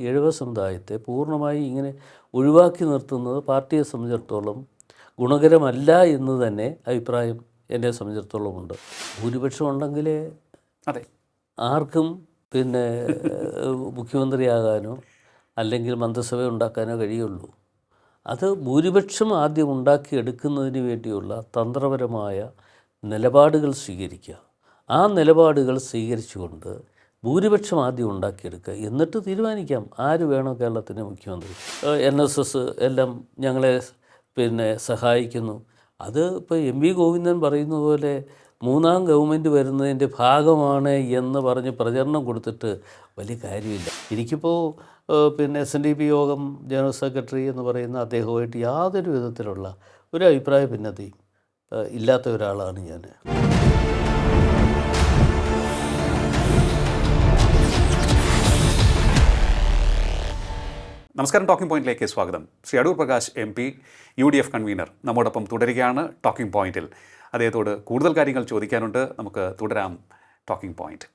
എഴുവ സമുദായത്തെ പൂർണമായി ഇങ്ങനെ ഒഴിവാക്കി നിർത്തുന്നത് പാർട്ടിയെ സംബന്ധിച്ചിടത്തോളം ഗുണകരമല്ല എന്ന് തന്നെ അഭിപ്രായം എന്നെ സംബന്ധിച്ചിടത്തോളം ഉണ്ട്. ഭൂരിപക്ഷം ഉണ്ടെങ്കിലേ അതെ. ആർക്കും പിന്നെ മുഖ്യമന്ത്രിയാകാനോ അല്ലെങ്കിൽ മന്ത്രിസഭ ഉണ്ടാക്കാനോ കഴിയുള്ളൂ. അത് ഭൂരിപക്ഷം ആദ്യം ഉണ്ടാക്കിയെടുക്കുന്നതിന് വേണ്ടിയുള്ള തന്ത്രപരമായ നിലപാടുകൾ സ്വീകരിക്കുക. ആ നിലപാടുകൾ സ്വീകരിച്ചുകൊണ്ട് ഭൂരിപക്ഷം ആദ്യം ഉണ്ടാക്കിയെടുക്കുക. എന്നിട്ട് തീരുമാനിക്കാം ആര് വേണോ കേരളത്തിന്റെ മുഖ്യമന്ത്രി. എൻ എസ് എസ് എല്ലാം ഞങ്ങളെ പിന്നെ സഹായിക്കുന്നു. അത് ഇപ്പോൾ എം വി ഗോവിന്ദൻ പറയുന്ന പോലെ മൂന്നാം ഗവൺമെന്റ് വരുന്നതിന്റെ ഭാഗമാണ് എന്ന് പറഞ്ഞ് പ്രചരണം കൊടുത്തിട്ട് വലിയ കാര്യമില്ല. എനിക്കിപ്പോൾ പിന്നെ എസ് എൻ ഡി പി യോഗം ജനറൽ സെക്രട്ടറി എന്ന് പറയുന്ന അദ്ദേഹവുമായിട്ട് യാതൊരു വിധത്തിലുള്ള ഒരു അഭിപ്രായ ഭിന്നതയും ഇല്ലാത്ത ഒരാളാണ് ഞാൻ നമസ്കാരം ടോക്കിംഗ് പോയിന്റിലേക്ക് സ്വാഗതം. Shri Adoor Prakash M P U D F convener. നമ്മോടൊപ്പം തുടരുകയാണ് ടോക്കിംഗ് പോയിന്റിൽ അദ്ദേഹത്തോട് കൂടുതൽ കാര്യങ്ങൾ ചോദിക്കാനുണ്ട്. നമുക്ക് തുടരാം talking point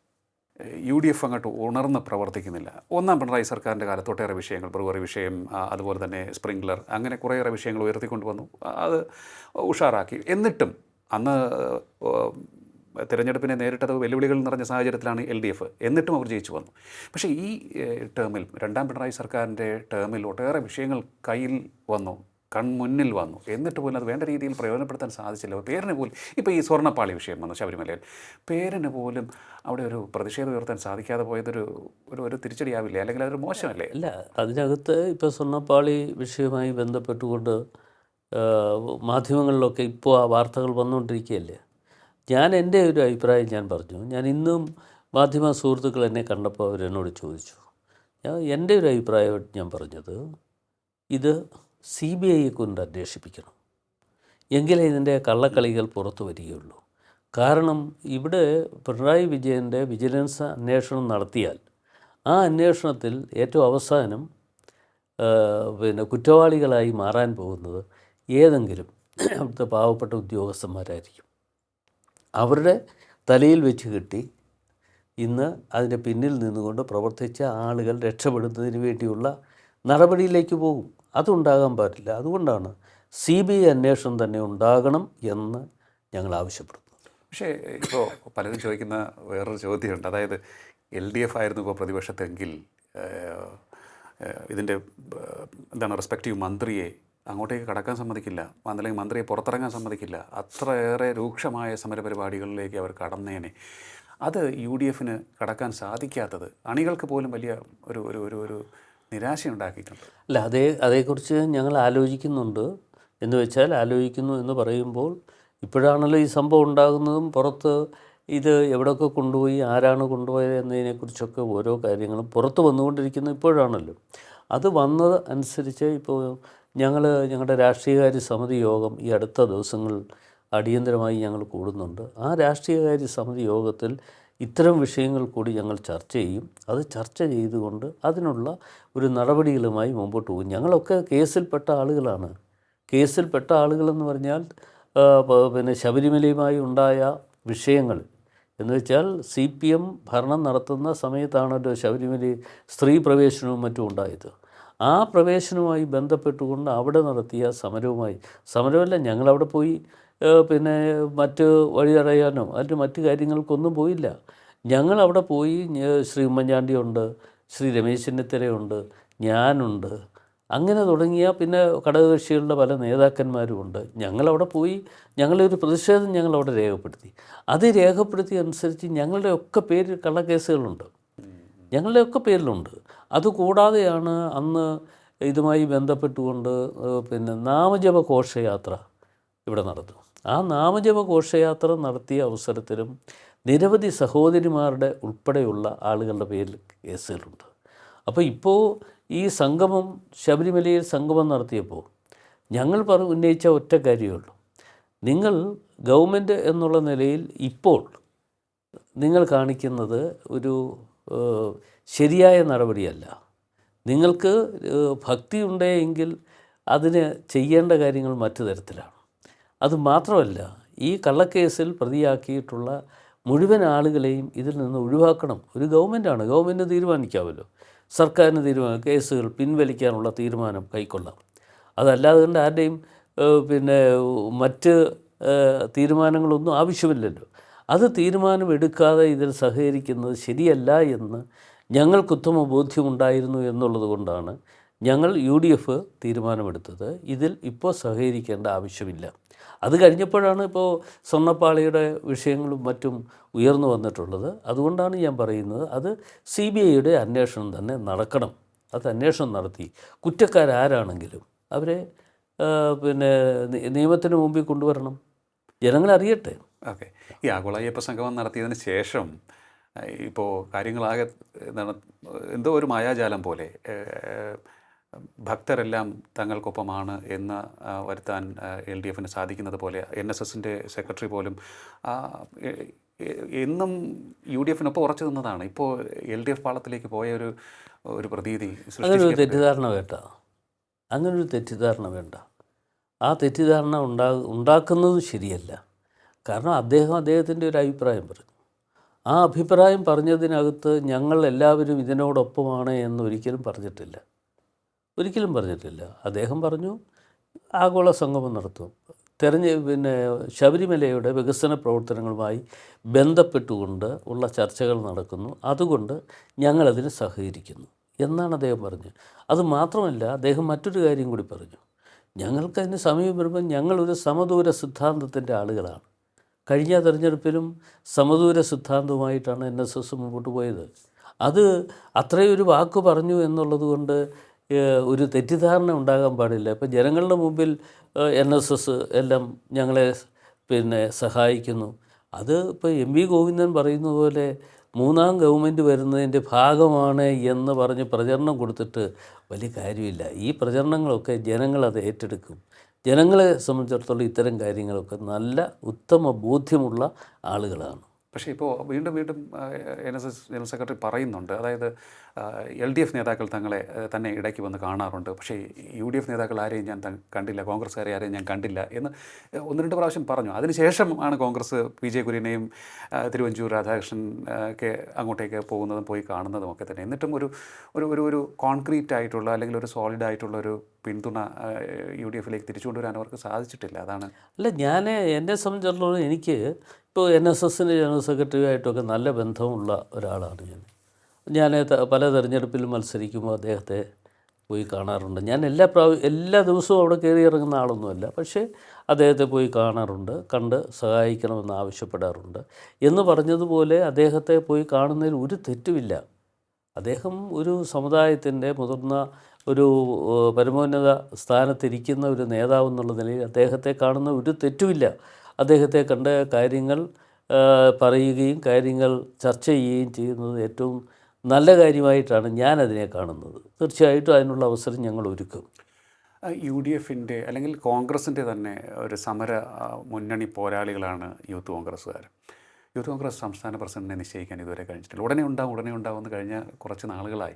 U D F അങ്ങോട്ട് ഉണർന്ന് പ്രവർത്തിക്കുന്നില്ല. ഒന്നാം പിണറായി സർക്കാരിന്റെ കാലത്ത് ഒട്ടേറെ വിഷയങ്ങൾ ബ്രൂവറി വിഷയം അതുപോലെ തന്നെ സ്പ്രിംഗ്ലർ അങ്ങനെ കുറേയേറെ വിഷയങ്ങൾ ഉയർത്തിക്കൊണ്ടുവന്നു. അത് ഉഷാറാക്കി. എന്നിട്ടും അന്ന് തിരഞ്ഞെടുപ്പിനെ നേരിട്ടത് വെല്ലുവിളികൾ നിറഞ്ഞ സാഹചര്യത്തിലാണ് എൽ ഡി എഫ്. എന്നിട്ടും അവർ ജയിച്ചു വന്നു. പക്ഷേ ഈ ടേമിൽ രണ്ടാം പിണറായി സർക്കാരിന്റെ ടേമിൽ ഒട്ടേറെ വിഷയങ്ങൾ കയ്യിൽ വന്നു കൺമുന്നിൽ വന്നു. എന്നിട്ട് പോലും അത് വേണ്ട രീതിയിൽ പ്രയോജനപ്പെടുത്താൻ സാധിച്ചില്ല. പേരിന് പോലും ഇപ്പോൾ ഈ സ്വർണപ്പാളി വിഷയം വന്നു ശബരിമലയിൽ. പേരിന് പോലും അവിടെ ഒരു പ്രതിഷേധം ഉയർത്താൻ സാധിക്കാതെ പോയതൊരു ഒരു ഒരു തിരിച്ചടിയാവില്ലേ? അല്ലെങ്കിൽ അതൊരു മോശമല്ലേ? അല്ല അതിനകത്ത് ഇപ്പോൾ സ്വർണപ്പാളി വിഷയവുമായി ബന്ധപ്പെട്ടുകൊണ്ട് മാധ്യമങ്ങളിലൊക്കെ ഇപ്പോൾ ആ വാർത്തകൾ വന്നുകൊണ്ടിരിക്കുകയല്ലേ? ഞാൻ എന്റെ ഒരു അഭിപ്രായം ഞാൻ പറഞ്ഞു. ഞാൻ ഇന്നും മാധ്യമ സുഹൃത്തുക്കൾ എന്നെ കണ്ടപ്പോൾ അവരെന്നോട് ചോദിച്ചു. ഞാൻ എന്റെ ഒരു അഭിപ്രായമായിട്ട് ഞാൻ പറഞ്ഞത് ഇത് സി ബി ഐയെ കൊണ്ട് അന്വേഷിപ്പിക്കണം. എങ്കിലേ ഇതിന്റെ കള്ളക്കളികൾ പുറത്തു വരികയുള്ളൂ. കാരണം ഇവിടെ പിണറായി വിജയന്റെ വിജിലൻസ് അന്വേഷണം നടത്തിയാൽ ആ അന്വേഷണത്തിൽ ഏറ്റവും അവസാനം പിന്നെ കുറ്റവാളികളായി മാറാൻ പോകുന്നത് ഏതെങ്കിലും അവിടുത്തെ പാവപ്പെട്ട ഉദ്യോഗസ്ഥന്മാരായിരിക്കും. അവരുടെ തലയിൽ വെച്ച് കെട്ടി ഇന്ന് അതിന്റെ പിന്നിൽ നിന്നുകൊണ്ട് പ്രവർത്തിച്ച ആളുകൾ രക്ഷപ്പെടുന്നതിന് വേണ്ടിയുള്ള നടപടിയിലേക്ക് പോകും. അതുണ്ടാകാൻ പാടില്ല. അതുകൊണ്ടാണ് സി ബി ഐ അന്വേഷണം തന്നെ ഉണ്ടാകണം എന്ന് ഞങ്ങൾ ആവശ്യപ്പെടുന്നു. പക്ഷേ ഇപ്പോൾ പലരും ചോദിക്കുന്ന വേറൊരു ചോദ്യമുണ്ട്. അതായത് എൽ ഡി എഫ് ആയിരുന്നു ഇപ്പോൾ പ്രതിപക്ഷത്തെങ്കിൽ ഇതിന്റെ എന്താണ് റെസ്പെക്റ്റീവ് മന്ത്രിയെ അങ്ങോട്ടേക്ക് കടക്കാൻ സമ്മതിക്കില്ല. അല്ലെങ്കിൽ മന്ത്രിയെ പുറത്തിറങ്ങാൻ സമ്മതിക്കില്ല. അത്രയേറെ രൂക്ഷമായ സമരപരിപാടികളിലേക്ക് അവർ കടന്നേനെ. അത് യു ഡി എഫിന് കടക്കാൻ സാധിക്കാത്തത് അണികൾക്ക് പോലും വലിയ ഒരു ഒരു ഒരു ഒരു നിരാശയുണ്ടാക്കിയിട്ടുണ്ട്. അല്ല അതേ അതേക്കുറിച്ച് ഞങ്ങൾ ആലോചിക്കുന്നുണ്ട്. എന്ന് വെച്ചാൽ ആലോചിക്കുന്നു എന്ന് പറയുമ്പോൾ ഇപ്പോഴാണല്ലോ ഈ സംഭവം ഉണ്ടാകുന്നതും പുറത്ത് ഇത് എവിടെയൊക്കെ കൊണ്ടുപോയി ആരാണ് കൊണ്ടുപോയത് എന്നതിനെക്കുറിച്ചൊക്കെ ഓരോ കാര്യങ്ങളും പുറത്ത് വന്നുകൊണ്ടിരിക്കുന്നത് ഇപ്പോഴാണല്ലോ. അത് വന്നത് അനുസരിച്ച് ഇപ്പോൾ ഞങ്ങൾ ഞങ്ങളുടെ രാഷ്ട്രീയകാര്യ സമിതി യോഗം ഈ അടുത്ത ദിവസങ്ങൾ അടിയന്തരമായി ഞങ്ങൾ കൂടുന്നുണ്ട്. ആ രാഷ്ട്രീയകാര്യ സമിതി യോഗത്തിൽ ഇത്തരം വിഷയങ്ങൾ കൂടി ഞങ്ങൾ ചർച്ച ചെയ്യും. അത് ചർച്ച ചെയ്തുകൊണ്ട് അതിനുള്ള ഒരു നടപടികളുമായി മുമ്പോട്ട് പോകും. ഞങ്ങളൊക്കെ കേസിൽപ്പെട്ട ആളുകളാണ്. കേസിൽപ്പെട്ട ആളുകളെന്ന് പറഞ്ഞാൽ പിന്നെ ശബരിമലയുമായി ഉണ്ടായ വിഷയങ്ങൾ എന്ന് വെച്ചാൽ സി പി എം ഭരണം നടത്തുന്ന സമയത്താണല്ലോ ശബരിമല സ്ത്രീ പ്രവേശനവും മറ്റും ഉണ്ടായത്. ആ പ്രവേശനവുമായി ബന്ധപ്പെട്ടുകൊണ്ട് അവിടെ നടത്തിയ സമരവുമായി. സമരമല്ല ഞങ്ങളവിടെ പോയി പിന്നെ മറ്റ് വഴി തടയാനോ മറ്റ് മറ്റ് കാര്യങ്ങൾക്കൊന്നും പോയില്ല. ഞങ്ങൾ അവിടെ പോയി ശ്രീ ഉമ്മൻചാണ്ടിയുണ്ട് ശ്രീ രമേശ് ചെന്നിത്തലയുണ്ട് ഞാനുണ്ട്. അങ്ങനെ തുടങ്ങിയ പിന്നെ ഘടകകക്ഷികളുടെ പല നേതാക്കന്മാരുമുണ്ട് ഞങ്ങളവിടെ പോയി ഞങ്ങളുടെ ഒരു പ്രതിഷേധം ഞങ്ങളവിടെ രേഖപ്പെടുത്തി. അത് രേഖപ്പെടുത്തിയ അനുസരിച്ച് ഞങ്ങളുടെ ഒക്കെ പേരിൽ കള്ളക്കേസുകളുണ്ട്. ഞങ്ങളുടെ ഒക്കെ പേരിലുണ്ട്. അതുകൂടാതെയാണ് അന്ന് ഇതുമായി ബന്ധപ്പെട്ടുകൊണ്ട് പിന്നെ നാമജപ ഘോഷയാത്ര ഇവിടെ നടന്നു. ആ നാമജപ ഘോഷയാത്ര നടത്തിയ അവസരത്തിലും നിരവധി സഹോദരിമാരുടെ ഉൾപ്പെടെയുള്ള ആളുകളുടെ പേരിൽ കേസുകളുണ്ട്. അപ്പോൾ ഇപ്പോൾ ഈ സംഗമം ശബരിമലയിൽ സംഗമം നടത്തിയപ്പോൾ ഞങ്ങൾ പറ ഉന്നയിച്ച ഒറ്റ കാര്യമുള്ളൂ നിങ്ങൾ ഗവൺമെന്റ് എന്നുള്ള നിലയിൽ ഇപ്പോൾ നിങ്ങൾ കാണിക്കുന്നത് ഒരു ശരിയായ നടപടിയല്ല. നിങ്ങൾക്ക് ഭക്തി ഉണ്ടെങ്കിൽ അതിന് ചെയ്യേണ്ട കാര്യങ്ങൾ മറ്റു തരത്തിലാണ്. അത് മാത്രമല്ല ഈ കള്ളക്കേസിൽ പ്രതിയാക്കിയിട്ടുള്ള മുഴുവൻ ആളുകളെയും ഇതിൽ നിന്ന് ഒഴിവാക്കണം. ഒരു ഗവൺമെന്റാണ് ഗവൺമെന്റ് തീരുമാനിക്കാമല്ലോ. സർക്കാരിന് തീരുമാനം കേസുകൾ പിൻവലിക്കാനുള്ള തീരുമാനം കൈക്കൊള്ളാം. അതല്ലാതെ കൊണ്ട് ആരുടെയും പിന്നെ മറ്റ് തീരുമാനങ്ങളൊന്നും ആവശ്യമില്ലല്ലോ. അത് തീരുമാനമെടുക്കാതെ ഇതിൽ സഹകരിക്കുന്നത് ശരിയല്ല എന്ന് ഞങ്ങൾക്ക് ഉത്തമ ബോധ്യമുണ്ടായിരുന്നു എന്നുള്ളത് കൊണ്ടാണ് ഞങ്ങൾ യു ഡി എഫ് തീരുമാനമെടുത്തത്. ഇതിൽ ഇപ്പോൾ സഹകരിക്കേണ്ട ആവശ്യമില്ല. അത് കഴിഞ്ഞപ്പോഴാണ് ഇപ്പോൾ സ്വർണപ്പാളിയുടെ വിഷയങ്ങളും മറ്റും ഉയർന്നു വന്നിട്ടുള്ളത്. അതുകൊണ്ടാണ് ഞാൻ പറയുന്നത് അത് സി ബി ഐയുടെ അന്വേഷണം തന്നെ നടക്കണം. അത് അന്വേഷണം നടത്തി. കുറ്റക്കാരാരാണെങ്കിലും അവരെ പിന്നെ നിയമത്തിന് മുമ്പിൽ കൊണ്ടുവരണം. ജനങ്ങളറിയട്ടെ ഓക്കെ. ഈ ആഗോള അയ്യപ്പ സംഗമം നടത്തിയതിന് ശേഷം ഇപ്പോൾ കാര്യങ്ങളാകെ എന്താണ് എന്തോ ഒരു മായാജാലം പോലെ ഭക്തരെല്ലാം തങ്ങൾക്കൊപ്പമാണ് എന്ന് വരുത്താൻ എൽ ഡി എഫിന് സാധിക്കുന്നത് പോലെ എൻ എസ് എസിന്റെ സെക്രട്ടറി പോലും എന്നും യു ഡി എഫിനൊപ്പം ഉറച്ചു നിന്നതാണ്. ഇപ്പോൾ എൽ ഡി എഫ് പാളത്തിലേക്ക് പോയ ഒരു ഒരു പ്രതീതി അങ്ങനൊരു തെറ്റിദ്ധാരണ വേണ്ട. അങ്ങനൊരു തെറ്റിദ്ധാരണ വേണ്ട. ആ തെറ്റിദ്ധാരണ ഉണ്ടാ ഉണ്ടാക്കുന്നത് ശരിയല്ല. കാരണം അദ്ദേഹം അദ്ദേഹത്തിന്റെ ഒരു അഭിപ്രായം പറഞ്ഞു. ആ അഭിപ്രായം പറഞ്ഞതിനകത്ത് ഞങ്ങൾ എല്ലാവരും ഇതിനോടൊപ്പമാണ് എന്ന് ഒരിക്കലും പറഞ്ഞിട്ടില്ല. ഒരിക്കലും പറഞ്ഞിട്ടില്ല. അദ്ദേഹം പറഞ്ഞു ആഗോള സംഗമം നടത്തും. തെരഞ്ഞ പിന്നെ ശബരിമലയുടെ വികസന പ്രവർത്തനങ്ങളുമായി ബന്ധപ്പെട്ടുകൊണ്ട് ഉള്ള ചർച്ചകൾ നടക്കുന്നു. അതുകൊണ്ട് ഞങ്ങളതിന് സഹകരിക്കുന്നു എന്നാണ് അദ്ദേഹം പറഞ്ഞത് അത് മാത്രമല്ല അദ്ദേഹം മറ്റൊരു കാര്യം കൂടി പറഞ്ഞു. ഞങ്ങൾക്കതിന് സമയം വരുമ്പോൾ ഞങ്ങളൊരു സമദൂര സിദ്ധാന്തത്തിന്റെ ആളുകളാണ്. കഴിഞ്ഞ തെരഞ്ഞെടുപ്പിലും സമദൂര സിദ്ധാന്തവുമായിട്ടാണ് എൻ എസ് എസ് മുമ്പോട്ട് പോയത്. അത് അത്രയൊരു വാക്ക് പറഞ്ഞു എന്നുള്ളത് കൊണ്ട് ഒരു തെറ്റിദ്ധാരണ ഉണ്ടാകാൻ പാടില്ല. ഇപ്പം ജനങ്ങളുടെ മുമ്പിൽ എൻ എസ് എസ് എല്ലാം ഞങ്ങളെ പിന്നെ സഹായിക്കുന്നു. അത് ഇപ്പോൾ എം വി ഗോവിന്ദൻ പറയുന്ന പോലെ മൂന്നാം ഗവൺമെന്റ് വരുന്നതിന്റെ ഭാഗമാണ് എന്ന് പറഞ്ഞ് പ്രചരണം കൊടുത്തിട്ട് വലിയ കാര്യമില്ല. ഈ പ്രചരണങ്ങളൊക്കെ ജനങ്ങളത് ഏറ്റെടുക്കും. ജനങ്ങളെ സംബന്ധിച്ചിടത്തോളം ഇത്തരം കാര്യങ്ങളൊക്കെ നല്ല ഉത്തമ ബോധ്യമുള്ള ആളുകളാണ്. പക്ഷേ ഇപ്പോൾ വീണ്ടും വീണ്ടും N S S general secretary പറയുന്നുണ്ട്. അതായത് എൽ ഡി എഫ് നേതാക്കൾ തങ്ങളെ തന്നെ ഇടയ്ക്ക് വന്ന് കാണാറുണ്ട്. പക്ഷേ യു ഡി എഫ് നേതാക്കൾ ആരെയും ഞാൻ കണ്ടില്ല. കോൺഗ്രസ്സുകാരെ ആരെയും ഞാൻ കണ്ടില്ല എന്ന് ഒന്ന് രണ്ട് പ്രാവശ്യം പറഞ്ഞു. അതിനുശേഷം ആണ് കോൺഗ്രസ് പി ജെ കുര്യനെയും തിരുവഞ്ചൂർ രാധാകൃഷ്ണൻ ഒക്കെ അങ്ങോട്ടേക്ക് പോകുന്നതും പോയി കാണുന്നതും ഒക്കെ തന്നെ. എന്നിട്ടും ഒരു ഒരു ഒരു ഒരു കോൺക്രീറ്റ് ആയിട്ടുള്ള അല്ലെങ്കിൽ ഒരു സോളിഡ് ആയിട്ടുള്ള ഒരു പിന്തുണ യു ഡി എഫിലേക്ക് തിരിച്ചു കൊണ്ടുവരാൻ അവർക്ക് സാധിച്ചിട്ടില്ല. അതാണ് അല്ല ഞാൻ എന്നെ സംബന്ധിച്ചിടത്തോളം എനിക്ക് ഇപ്പോൾ എൻ എസ് എസിന്റെ ജനറൽ സെക്രട്ടറി ആയിട്ടൊക്കെ നല്ല ബന്ധമുള്ള ഒരാളാണ് ഞാൻ. ഞാൻ പല തെരഞ്ഞെടുപ്പിലും മത്സരിക്കുമ്പോൾ അദ്ദേഹത്തെ പോയി കാണാറുണ്ട്. ഞാൻ എല്ലാ പ്രാവ എല്ലാ ദിവസവും അവിടെ കയറി ഇറങ്ങുന്ന ആളൊന്നുമല്ല. പക്ഷേ അദ്ദേഹത്തെ പോയി കാണാറുണ്ട്. കണ്ട് സഹായിക്കണമെന്ന് ആവശ്യപ്പെടാറുണ്ട്. എന്ന് പറഞ്ഞതുപോലെ അദ്ദേഹത്തെ പോയി കാണുന്നതിൽ ഒരു തെറ്റുമില്ല. അദ്ദേഹം ഒരു സമുദായത്തിന്റെ മുതിർന്ന ഒരു പരമോന്നത സ്ഥാനത്തിരിക്കുന്ന ഒരു നേതാവ് എന്നുള്ള നിലയിൽ അദ്ദേഹത്തെ കാണുന്ന ഒരു തെറ്റുമില്ല. അദ്ദേഹത്തെ കണ്ട കാര്യങ്ങൾ പറയുകയും കാര്യങ്ങൾ ചർച്ച ചെയ്യുകയും ചെയ്യുന്നത് ഏറ്റവും നല്ല കാര്യമായിട്ടാണ് ഞാനതിനെ കാണുന്നത്. തീർച്ചയായിട്ടും അതിനുള്ള അവസരം ഞങ്ങൾ ഒരുക്കും യു ഡി എഫിന്റെ അല്ലെങ്കിൽ കോൺഗ്രസിന്റെ തന്നെ ഒരു സമര മുന്നണി പോരാളികളാണ് യൂത്ത് കോൺഗ്രസ്സുകാർ. യൂത്ത് കോൺഗ്രസ് സംസ്ഥാന പ്രസിഡന്റിനെ നിശ്ചയിക്കാൻ ഇതുവരെ കഴിഞ്ഞിട്ടില്ല. ഉടനെ ഉണ്ടാവും ഉടനെ ഉണ്ടാവുമെന്ന് കഴിഞ്ഞ കുറച്ച് നാളുകളായി.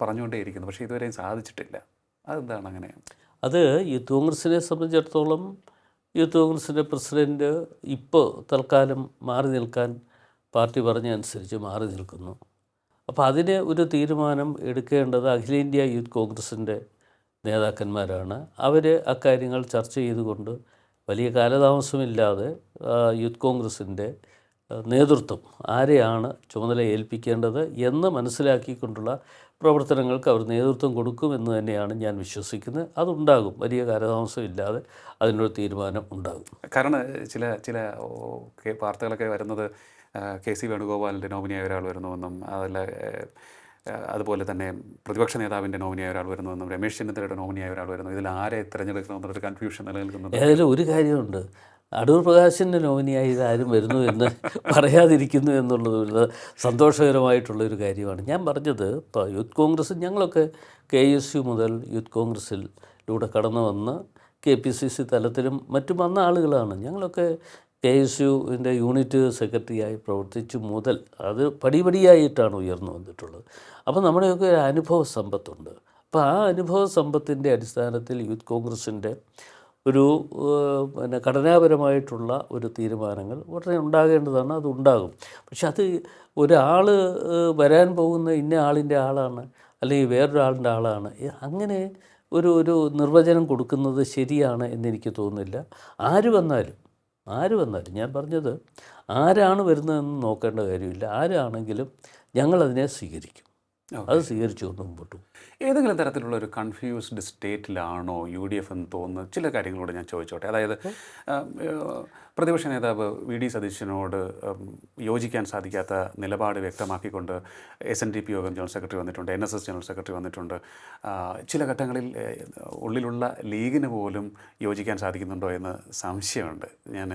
പറഞ്ഞുകൊണ്ടേയിരിക്കുന്നു. പക്ഷേ ഇതുവരെയും സാധിച്ചിട്ടില്ല. അതെന്താണ് അങ്ങനെ? അത് യൂത്ത് കോൺഗ്രസിനെ സംബന്ധിച്ചിടത്തോളം യൂത്ത് കോൺഗ്രസിന്റെ പ്രസിഡന്റ് ഇപ്പോൾ തൽക്കാലം മാറി നിൽക്കാൻ പാർട്ടി പറഞ്ഞതനുസരിച്ച് മാറി നിൽക്കുന്നു. അപ്പോൾ അതിന് ഒരു തീരുമാനം എടുക്കേണ്ടത് അഖിലേന്ത്യാ യൂത്ത് കോൺഗ്രസിന്റെ നേതാക്കന്മാരാണ്. അവർ അക്കാര്യങ്ങൾ ചർച്ച ചെയ്തുകൊണ്ട് വലിയ കാലതാമസമില്ലാതെ യൂത്ത് കോൺഗ്രസിന്റെ നേതൃത്വം ആരെയാണ് ചുമതല ഏൽപ്പിക്കേണ്ടത് എന്ന് മനസ്സിലാക്കിക്കൊണ്ടുള്ള പ്രവർത്തനങ്ങൾക്ക് അവർ നേതൃത്വം കൊടുക്കുമെന്ന് തന്നെയാണ് ഞാൻ വിശ്വസിക്കുന്നത്. അതുണ്ടാകും. വലിയ കാലതാമസമില്ലാതെ അതിനൊരു തീരുമാനം ഉണ്ടാകും. കാരണം ചില ചില വാർത്തകളൊക്കെ വരുന്നത് കെ സി വേണുഗോപാലിന്റെ നോമിനിയായ ഒരാൾ വരുന്നുവെന്നും അതല്ല അതുപോലെ തന്നെ പ്രതിപക്ഷ നേതാവിന്റെ നോമിനിയായ ഒരാൾ വരുന്നുവെന്നും രമേശ് ചെന്നിത്തലയുടെ നോമിനിയായ ഒരാൾ വരുന്നു. ഇതിൽ ആരെ തിരഞ്ഞെടുക്കണമെന്നൊരു കൺഫ്യൂഷൻ നിലനിൽക്കുന്നത് ഏതായാലും ഒരു കാര്യമുണ്ട്. അടൂർ പ്രകാശിന്റെ നോമിനിയായി ഇതാരും വരുന്നു എന്ന് പറയാതിരിക്കുന്നു എന്നുള്ളത് ഒരു സന്തോഷകരമായിട്ടുള്ളൊരു കാര്യമാണ്. ഞാൻ പറഞ്ഞത് ഇപ്പോൾ യൂത്ത് കോൺഗ്രസ് ഞങ്ങളൊക്കെ കെ എസ് യു മുതൽ യൂത്ത് കോൺഗ്രസ്സിലൂടെ കടന്നു വന്ന് കെ പി സി സി തലത്തിലും മറ്റും വന്ന ആളുകളാണ്. ഞങ്ങളൊക്കെ കെ എസ് യുവിന്റെ യൂണിറ്റ് സെക്രട്ടറിയായി പ്രവർത്തിച്ചു മുതൽ അത് പടിപടിയായിട്ടാണ് ഉയർന്നു വന്നിട്ടുള്ളത്. അപ്പോൾ നമ്മുടെയൊക്കെ ഒരു അനുഭവ സമ്പത്തുണ്ട്. അപ്പോൾ ആ അനുഭവ സമ്പത്തിന്റെ അടിസ്ഥാനത്തിൽ യൂത്ത് കോൺഗ്രസിന്റെ ഒരു പിന്നെ ഘടനാപരമായിട്ടുള്ള ഒരു തീരുമാനങ്ങൾ ഉടനെ ഉണ്ടാകേണ്ടതാണ് അത് ഉണ്ടാകും. പക്ഷെ അത് ഒരാൾ വരാൻ പോകുന്ന ഇന്ന ആളിന്റെ ആളാണ് അല്ലെങ്കിൽ വേറൊരാളിന്റെ ആളാണ് അങ്ങനെ ഒരു ഒരു നിർവചനം കൊടുക്കുന്നത് ശരിയാണ് എന്നെനിക്ക് തോന്നുന്നില്ല. ആര് വന്നാലും ആര് വന്നാലും ഞാൻ പറഞ്ഞത് ആരാണ് വരുന്നതെന്ന് നോക്കേണ്ട കാര്യമില്ല. ആരാണെങ്കിലും ഞങ്ങളതിനെ സ്വീകരിക്കും. അത് സ്വീകരിച്ചുകൊണ്ട് മുമ്പോട്ട് പോകും. ഏതെങ്കിലും തരത്തിലുള്ള ഒരു കൺഫ്യൂസ്ഡ് സ്റ്റേറ്റിലാണോ യു ഡി എഫ് എന്ന് തോന്നുന്നത് ചില കാര്യങ്ങളോട് ഞാൻ ചോദിച്ചോട്ടെ. അതായത് പ്രതിപക്ഷ നേതാവ് വി ഡി സതീശനോട് യോജിക്കാൻ സാധിക്കാത്ത നിലപാട് വ്യക്തമാക്കിക്കൊണ്ട് എസ് എൻ ഡി പി യോഗം ജനറൽ സെക്രട്ടറി വന്നിട്ടുണ്ട് N S S general secretary വന്നിട്ടുണ്ട്. ചില ഘട്ടങ്ങളിൽ ഉള്ളിലുള്ള ലീഗിന് പോലും യോജിക്കാൻ സാധിക്കുന്നുണ്ടോ എന്ന് സംശയമുണ്ട്. ഞാൻ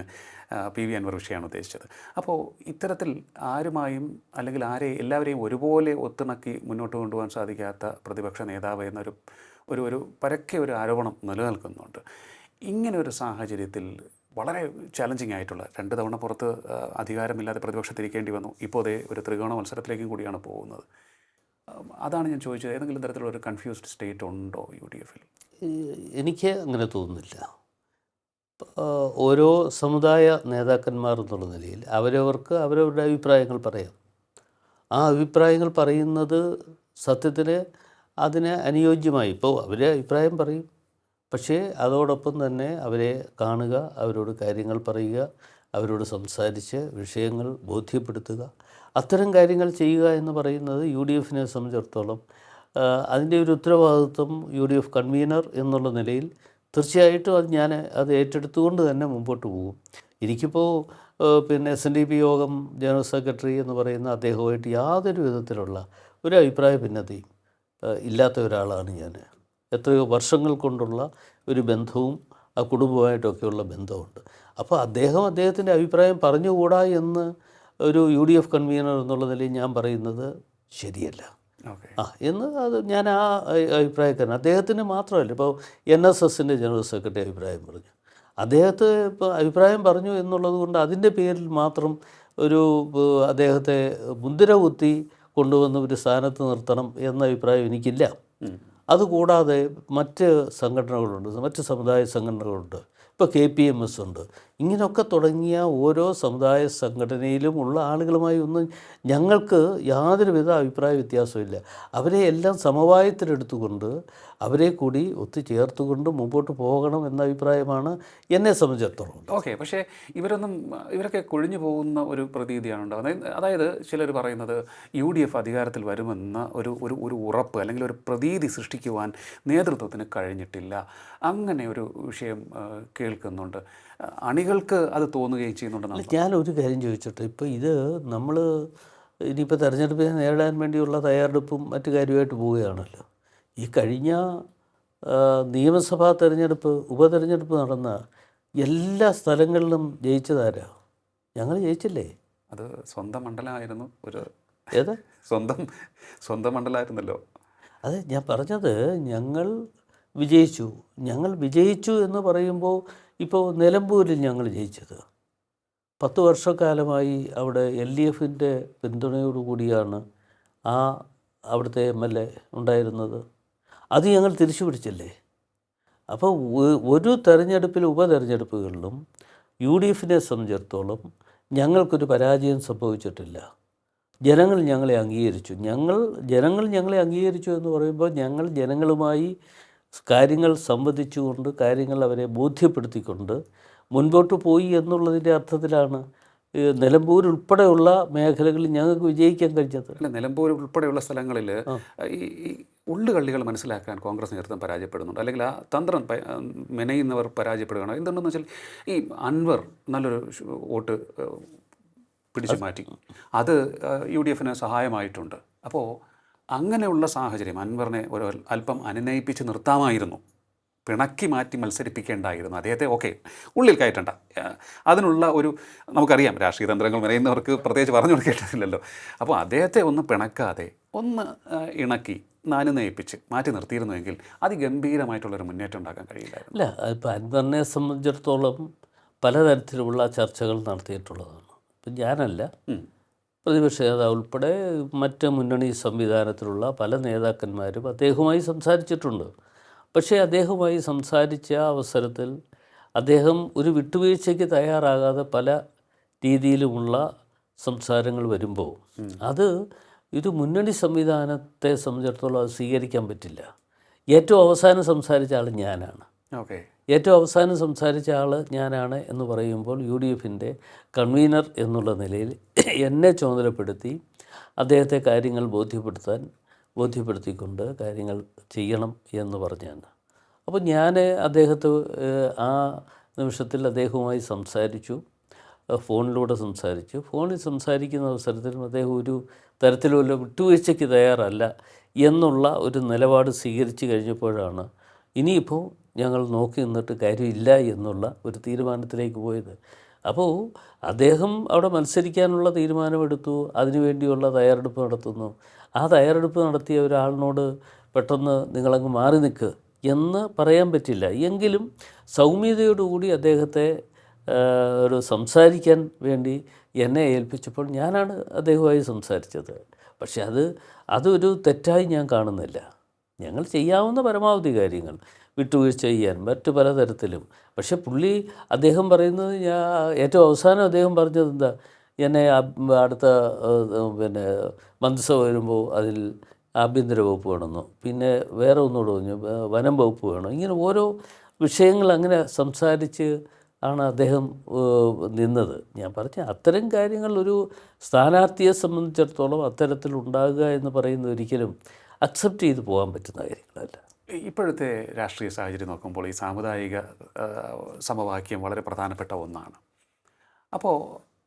പി വി അൻവർ വിഷയമാണ് ഉദ്ദേശിച്ചത്. അപ്പോൾ ഇത്തരത്തിൽ ആരുമായും അല്ലെങ്കിൽ ആരെ എല്ലാവരെയും ഒരുപോലെ ഒത്തിണക്കി മുന്നോട്ട് കൊണ്ടുപോകാൻ സാധിക്കാത്ത പ്രതിപക്ഷ നേതാവ് എന്നൊരു ഒരു ഒരു പരക്കെ ഒരു ആരോപണം നിലനിൽക്കുന്നുണ്ട്. ഇങ്ങനൊരു സാഹചര്യത്തിൽ വളരെ ചലഞ്ചിങ് ആയിട്ടുള്ള രണ്ട് തവണ പുറത്ത് അധികാരമില്ലാതെ പ്രതിപക്ഷത്തിരിക്കേണ്ടി വന്നു. ഇപ്പോൾ അതേ ഒരു ത്രികോണ മത്സരത്തിലേക്കും കൂടിയാണ് പോകുന്നത്. അതാണ് ഞാൻ ചോദിച്ചത്. ഏതെങ്കിലും തരത്തിലുള്ള ഒരു കൺഫ്യൂസ്ഡ് സ്റ്റേറ്റ് ഉണ്ടോ യു ഡി എഫിൽ? എനിക്ക് അങ്ങനെ തോന്നുന്നില്ല. ഓരോ സമുദായ നേതാക്കന്മാർ എന്നുള്ള നിലയിൽ അവരവർക്ക് അവരവരുടെ അഭിപ്രായങ്ങൾ പറയാം. ആ അഭിപ്രായങ്ങൾ പറയുന്നത് സത്യത്തിൽ അതിന് അനുയോജ്യമായി. ഇപ്പോൾ അവരെ അഭിപ്രായം പറയും. പക്ഷേ അതോടൊപ്പം തന്നെ അവരെ കാണുക അവരോട് കാര്യങ്ങൾ പറയുക അവരോട് സംസാരിച്ച് വിഷയങ്ങൾ ബോധ്യപ്പെടുത്തുക. അത്തരം കാര്യങ്ങൾ ചെയ്യുക എന്ന് പറയുന്നത് യു ഡി എഫിനെ സംബന്ധിച്ചിടത്തോളം അതിന്റെ ഒരു ഉത്തരവാദിത്വം യു ഡി എഫ് കൺവീനർ എന്നുള്ള നിലയിൽ തീർച്ചയായിട്ടും അത് ഞാൻ അത് ഏറ്റെടുത്തുകൊണ്ട് തന്നെ മുമ്പോട്ട് പോകും. എനിക്കിപ്പോൾ പിന്നെ എസ് എൻ ഡി പി യോഗം ജനറൽ സെക്രട്ടറി എന്ന് പറയുന്ന അദ്ദേഹവുമായിട്ട് യാതൊരു വിധത്തിലുള്ള ഒരു അഭിപ്രായ ഭിന്നതയും ഇല്ലാത്ത ഒരാളാണ് ഞാൻ. എത്രയോ വർഷങ്ങൾ കൊണ്ടുള്ള ഒരു ബന്ധവും ആ കുടുംബമായിട്ടൊക്കെയുള്ള ബന്ധമുണ്ട് അപ്പോൾ അദ്ദേഹം അദ്ദേഹത്തിന്റെ അഭിപ്രായം പറഞ്ഞുകൂടാ എന്ന് ഒരു യു ഡി എഫ് കൺവീനർ എന്നുള്ള നിലയിൽ ഞാൻ പറയുന്നത് ശരിയല്ല. ആ എന്ന് അത് ഞാൻ ആ അഭിപ്രായക്കാരൻ അദ്ദേഹത്തിന് മാത്രമല്ല ഇപ്പോൾ എൻ എസ് എസിന്റെ ജനറൽ സെക്രട്ടറി അഭിപ്രായം പറഞ്ഞു. അദ്ദേഹത്തെ ഇപ്പോൾ അഭിപ്രായം പറഞ്ഞു എന്നുള്ളത് കൊണ്ട് അതിന്റെ പേരിൽ മാത്രം ഒരു അദ്ദേഹത്തെ മുന്തിര കുത്തി കൊണ്ടുവന്ന് ഒരു സ്ഥാനത്ത് നിർത്തണം എന്ന അഭിപ്രായം എനിക്കില്ല. അതുകൂടാതെ മറ്റ് സംഘടനകളുണ്ട് മറ്റ് സമുദായ സംഘടനകളുണ്ട്. ഇപ്പോൾ കെ പി എം എസ് ഉണ്ട്. ഇങ്ങനെയൊക്കെ തുടങ്ങിയ ഓരോ സമുദായ സംഘടനയിലും ഉള്ള ആളുകളുമായി ഒന്നും ഞങ്ങൾക്ക് യാതൊരുവിധ അഭിപ്രായ വ്യത്യാസമില്ല അവരെ എല്ലാം സമവായത്തിലെടുത്തുകൊണ്ട് അവരെ കൂടി ഒത്തുചേർത്തുകൊണ്ട് മുമ്പോട്ട് പോകണം എന്ന അഭിപ്രായമാണ് എന്നെ സംബന്ധിച്ചിടത്തോളം. ഓക്കെ പക്ഷേ ഇവരൊന്നും ഇവരൊക്കെ കൊഴിഞ്ഞു പോകുന്ന ഒരു പ്രതീതിയാണ് ഉണ്ടാകുന്നത് അതായത് ചിലർ പറയുന്നത് യു ഡി എഫ് അധികാരത്തിൽ വരുമെന്ന ഒരു ഒരു ഒരു ഉറപ്പ് അല്ലെങ്കിൽ ഒരു പ്രതീതി സൃഷ്ടിക്കുവാൻ നേതൃത്വത്തിന് കഴിഞ്ഞിട്ടില്ല. അങ്ങനെ ഒരു വിഷയം കേൾക്കുന്നുണ്ട്. അണികൾക്ക് അത് തോന്നുകയും ചെയ്യുന്നുണ്ട് ഞാൻ ഒരു കാര്യം ചോദിച്ചോട്ടെ. ഇപ്പോൾ ഇത് നമ്മൾ ഇനിയിപ്പോൾ തെരഞ്ഞെടുപ്പിനെ നേരിടാൻ വേണ്ടിയുള്ള തയ്യാറെടുപ്പും മറ്റു കാര്യമായിട്ട് പോവുകയാണല്ലോ. ഈ കഴിഞ്ഞ നിയമസഭാ തെരഞ്ഞെടുപ്പ് ഉപതെരഞ്ഞെടുപ്പ് നടന്ന എല്ലാ സ്ഥലങ്ങളിലും ജയിച്ചതാരാ? ഞങ്ങൾ ജയിച്ചില്ലേ? അത് സ്വന്തം മണ്ഡലമായിരുന്നു ഒരു ഏത്? സ്വന്തം സ്വന്തം മണ്ഡലമായിരുന്നല്ലോ. അതെ ഞാൻ പറഞ്ഞത് ഞങ്ങൾ വിജയിച്ചു. ഞങ്ങൾ വിജയിച്ചു എന്ന് പറയുമ്പോൾ ഇപ്പോൾ നിലമ്പൂരിൽ ഞങ്ങൾ ജയിച്ചത്. പത്ത് വർഷക്കാലമായി അവിടെ എൽ ഡി എഫിന്റെ പിന്തുണയോടുകൂടിയാണ് ആ അവിടുത്തെ എം എൽ എ ഉണ്ടായിരുന്നത്. അത് ഞങ്ങൾ തിരിച്ചു പിടിച്ചില്ലേ? അപ്പോൾ ഒരു തെരഞ്ഞെടുപ്പിൽ ഉപതെരഞ്ഞെടുപ്പുകളിലും യു ഡി എഫിനെ സംബന്ധിച്ചിടത്തോളം ഞങ്ങൾക്കൊരു പരാജയം സംഭവിച്ചിട്ടില്ല. ജനങ്ങൾ ഞങ്ങളെ അംഗീകരിച്ചു. ഞങ്ങൾ ജനങ്ങൾ ഞങ്ങളെ അംഗീകരിച്ചു എന്ന് പറയുമ്പോൾ ഞങ്ങൾ ജനങ്ങളുമായി കാര്യങ്ങൾ സംവദിച്ചുകൊണ്ട് കാര്യങ്ങൾ അവരെ ബോധ്യപ്പെടുത്തിക്കൊണ്ട് മുൻപോട്ട് പോയി എന്നുള്ളതിന്റെ അർത്ഥത്തിലാണ് നിലമ്പൂർ ഉൾപ്പെടെയുള്ള മേഖലകളിൽ ഞങ്ങൾക്ക് വിജയിക്കാൻ കഴിഞ്ഞത്. അല്ല നിലമ്പൂർ ഉൾപ്പെടെയുള്ള സ്ഥലങ്ങളിൽ ഈ ഉള്ളുകള്ളികൾ മനസ്സിലാക്കാൻ കോൺഗ്രസ് നേതൃത്വം പരാജയപ്പെടുന്നുണ്ട്. അല്ലെങ്കിൽ ആ തന്ത്രം മെനയുന്നവർ പരാജയപ്പെടുകയാണ്. എന്തുകൊണ്ടെന്ന് വെച്ചാൽ ഈ അൻവർ നല്ലൊരു വോട്ട് പിടിച്ചു മാറ്റി. അത് യു ഡി എഫിന് സഹായമായിട്ടുണ്ട്. അപ്പോൾ അങ്ങനെയുള്ള സാഹചര്യം അൻവറിനെ ഒരു അല്പം അനുനയിപ്പിച്ച് നിർത്താമായിരുന്നു. പിണക്കി മാറ്റി മത്സരിപ്പിക്കേണ്ടായിരുന്നു. അദ്ദേഹത്തെ ഓക്കെ ഉള്ളിൽ കയറ്റണ്ട. അതിനുള്ള ഒരു നമുക്കറിയാം രാഷ്ട്രീയ തന്ത്രങ്ങൾ മെനയുന്നവർക്ക് പ്രത്യേകിച്ച് പറഞ്ഞു കൊടുക്കേണ്ടതില്ലല്ലോ. അപ്പോൾ അദ്ദേഹത്തെ ഒന്ന് പിണക്കാതെ ഒന്ന് ഇണക്കി അനുനയിപ്പിച്ച് മാറ്റി നിർത്തിയിരുന്നുവെങ്കിൽ അതിഗംഭീരമായിട്ടുള്ളൊരു മുന്നേറ്റം ഉണ്ടാക്കാൻ കഴിയില്ലായിരുന്നു. അല്ല ഇപ്പോൾ അൻവറിനെ സംബന്ധിച്ചിടത്തോളം പലതരത്തിലുള്ള ചർച്ചകൾ നടത്തിയിട്ടുള്ളതാണ്. ഇപ്പം ഞാനല്ല. പ്രതിപക്ഷ നേതാവ് ഉൾപ്പെടെ മറ്റ് മുന്നണി സംവിധാനത്തിലുള്ള പല നേതാക്കന്മാരും അദ്ദേഹവുമായി സംസാരിച്ചിട്ടുണ്ട്. പക്ഷേ അദ്ദേഹവുമായി സംസാരിച്ച അവസരത്തിൽ അദ്ദേഹം ഒരു വിട്ടുവീഴ്ചയ്ക്ക് തയ്യാറാകാതെ പല രീതിയിലുമുള്ള സംസാരങ്ങൾ വരുമ്പോൾ അത് ഒരു മുന്നണി സംവിധാനത്തെ സംബന്ധിച്ചിടത്തോളം അത് സ്വീകരിക്കാൻ പറ്റില്ല. ഏറ്റവും അവസാനം സംസാരിച്ച ആൾ ഞാനാണ്. ഓക്കെ. ഏറ്റവും അവസാനം സംസാരിച്ച ആൾ ഞാനാണ് എന്ന് പറയുമ്പോൾ യു ഡി എഫിന്റെ കൺവീനർ എന്നുള്ള നിലയിൽ എന്നെ ചുമതലപ്പെടുത്തി അദ്ദേഹത്തെ കാര്യങ്ങൾ ബോധ്യപ്പെടുത്താൻ ബോധ്യപ്പെടുത്തിക്കൊണ്ട് കാര്യങ്ങൾ ചെയ്യണം എന്ന് പറഞ്ഞാണ്. അപ്പോൾ ഞാൻ അദ്ദേഹത്തെ ആ നിമിഷത്തിൽ അദ്ദേഹവുമായി സംസാരിച്ചു ഫോണിലൂടെ സംസാരിച്ചു. ഫോണിൽ സംസാരിക്കുന്ന അവസരത്തിൽ അദ്ദേഹം ഒരു തരത്തിലുമല്ല വിട്ടുവീഴ്ചയ്ക്ക് തയ്യാറല്ല എന്നുള്ള ഒരു നിലപാട് സ്വീകരിച്ചു കഴിഞ്ഞപ്പോഴാണ് ഇനിയിപ്പോൾ ഞങ്ങൾ നോക്കി നിന്നിട്ട് കാര്യമില്ല എന്നുള്ള ഒരു തീരുമാനത്തിലേക്ക് പോയത്. അപ്പോൾ അദ്ദേഹം അവിടെ മത്സരിക്കാനുള്ള തീരുമാനമെടുത്തു അതിനുവേണ്ടിയുള്ള തയ്യാറെടുപ്പ് നടത്തുന്നു. ആ തയ്യാറെടുപ്പ് നടത്തിയ ഒരാളിനോട് പെട്ടെന്ന് നിങ്ങളങ്ങ് മാറി നിൽക്ക് എന്ന് പറയാൻ പറ്റില്ല. എങ്കിലും സൗമ്യതയോടുകൂടി അദ്ദേഹത്തെ ഒരു സംസാരിക്കാൻ വേണ്ടി എന്നെ ഏൽപ്പിച്ചപ്പോൾ ഞാനാണ് അദ്ദേഹവുമായി സംസാരിച്ചത്. പക്ഷെ അത് അതൊരു തെറ്റായി ഞാൻ കാണുന്നില്ല. ഞങ്ങൾ ചെയ്യാവുന്ന പരമാവധി കാര്യങ്ങൾ വിട്ടുവീഴ്ച ചെയ്യാൻ മറ്റു പലതരത്തിലും. പക്ഷെ പുള്ളി അദ്ദേഹം പറയുന്നത് ഞാൻ ഏറ്റവും അവസാനം അദ്ദേഹം പറഞ്ഞത് എന്താ എന്നെ അടുത്ത പിന്നെ മന്ത്രിസഭ വരുമ്പോൾ അതിൽ ആഭ്യന്തര വകുപ്പ് വേണമെന്നു പിന്നെ വേറെ ഒന്നുകൂടെ പറഞ്ഞു വനം വകുപ്പ് വേണം ഇങ്ങനെ ഓരോ വിഷയങ്ങൾ അങ്ങനെ സംസാരിച്ച് ആണ് അദ്ദേഹം നിന്നത്. ഞാൻ പറഞ്ഞ അത്തരം കാര്യങ്ങൾ ഒരു സ്ഥാനാർത്ഥിയെ സംബന്ധിച്ചിടത്തോളം അത്തരത്തിലുണ്ടാകുക എന്ന് പറയുന്നത് ഒരിക്കലും അക്സെപ്റ്റ് ചെയ്ത് പോകാൻ പറ്റുന്ന കാര്യങ്ങളല്ല. ഇപ്പോഴത്തെ രാഷ്ട്രീയ സാഹചര്യം നോക്കുമ്പോൾ ഈ സാമുദായിക സമവാക്യം വളരെ പ്രധാനപ്പെട്ട ഒന്നാണ്. അപ്പോൾ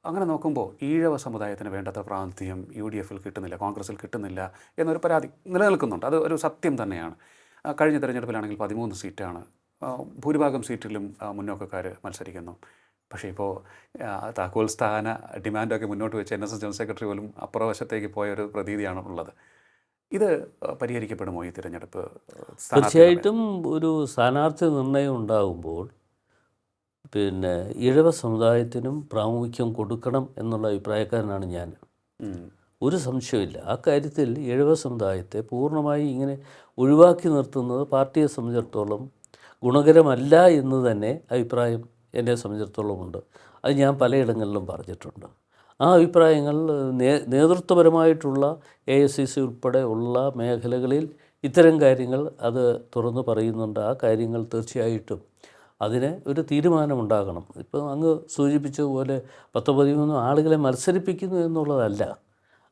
അങ്ങനെ നോക്കുമ്പോൾ ഈഴവ സമുദായത്തിന് വേണ്ടത്ര പ്രാതിനിധ്യം യു ഡി എഫിൽ കിട്ടുന്നില്ല കോൺഗ്രസ്സിൽ കിട്ടുന്നില്ല എന്നൊരു പരാതി നിലനിൽക്കുന്നുണ്ട്. അത് ഒരു സത്യം തന്നെയാണ്. കഴിഞ്ഞ തെരഞ്ഞെടുപ്പിലാണെങ്കിൽ പതിമൂന്ന് സീറ്റാണ്. ഭൂരിഭാഗം സീറ്റിലും മുന്നോക്കക്കാർ മത്സരിക്കുന്നു. പക്ഷേ ഇപ്പോൾ താക്കോൽ സ്ഥാന ഡിമാൻഡൊക്കെ മുന്നോട്ട് വെച്ച് N S S general secretary പോലും അപ്പുറവശത്തേക്ക് പോയ ഒരു പ്രതീതിയാണ് ഉള്ളത്. ഇത് പരിഹരിക്കപ്പെടുമോ ഈ തിരഞ്ഞെടുപ്പ്? തീർച്ചയായിട്ടും ഒരു സ്ഥാനാർത്ഥി നിർണയം ഉണ്ടാകുമ്പോൾ പിന്നെ ഇഴവ സമുദായത്തിനും പ്രാമുഖ്യം കൊടുക്കണം എന്നുള്ള അഭിപ്രായക്കാരനാണ് ഞാൻ. ഒരു സംശയമില്ല ആ കാര്യത്തിൽ ഇഴവ സമുദായത്തെ പൂർണമായി ഇങ്ങനെ ഒഴിവാക്കി നിർത്തുന്നത് പാർട്ടിയെ സംബന്ധിച്ചിടത്തോളം ഗുണകരമല്ല എന്ന് തന്നെ അഭിപ്രായം എന്നെ സംബന്ധിച്ചിടത്തോളം ഉണ്ട്. അത് ഞാൻ പലയിടങ്ങളിലും പറഞ്ഞിട്ടുണ്ട്. ആ അഭിപ്രായങ്ങൾ നേതൃത്വപരമായിട്ടുള്ള എ എസ് സി സി ഉൾപ്പെടെ ഉള്ള മേഖലകളിൽ ഇത്തരം കാര്യങ്ങൾ അത് തുറന്നു പറയുന്നുണ്ട്. ആ കാര്യങ്ങൾ തീർച്ചയായിട്ടും അതിന് ഒരു തീരുമാനമുണ്ടാകണം. ഇപ്പം അങ്ങ് സൂചിപ്പിച്ച പോലെ പത്ത് പതിമൂന്ന് ആളുകളെ മത്സരിപ്പിക്കുന്നു എന്നുള്ളതല്ല.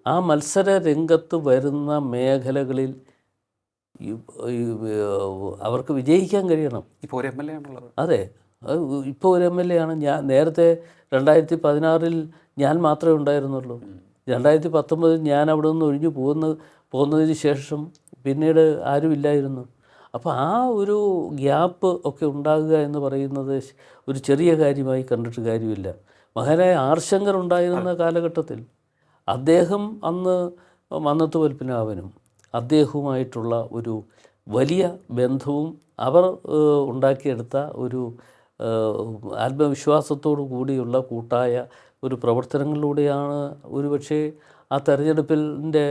ആ മത്സര രംഗത്ത് വരുന്ന മേഖലകളിൽ അവർക്ക് വിജയിക്കാൻ കഴിയണം. ഇപ്പോൾ ഒരു എം എൽ എ ആണുള്ളത്. അത്. ഇപ്പോൾ ഒരു എം എൽ എ ആണ്. ഞാൻ നേരത്തെ രണ്ടായിരത്തി പതിനാറിൽ ഞാൻ മാത്രമേ ഉണ്ടായിരുന്നുള്ളൂ. രണ്ടായിരത്തി പത്തൊമ്പതിൽ ഞാൻ അവിടെ നിന്ന് ഒഴിഞ്ഞു പോകുന്ന പോകുന്നതിന് ശേഷം പിന്നീട് ആരുമില്ലായിരുന്നു. അപ്പോൾ ആ ഒരു ഗ്യാപ്പ് ഒക്കെ ഉണ്ടാകുക എന്ന് പറയുന്നത് ഒരു ചെറിയ കാര്യമായി കണ്ടിട്ട് കാര്യമില്ല. മഹാനായ ആർശങ്കർ ഉണ്ടായിരുന്ന കാലഘട്ടത്തിൽ അദ്ദേഹം അന്ന് മന്നത്ത് വൽപ്പനാവനും അദ്ദേഹവുമായിട്ടുള്ള ഒരു വലിയ ബന്ധവും അവർ ഉണ്ടാക്കിയെടുത്ത ഒരു ആത്മവിശ്വാസത്തോടു കൂടിയുള്ള കൂട്ടായ ഒരു പ്രവർത്തനങ്ങളിലൂടെയാണ് ഒരുപക്ഷേ ആ തെരഞ്ഞെടുപ്പിന്റെ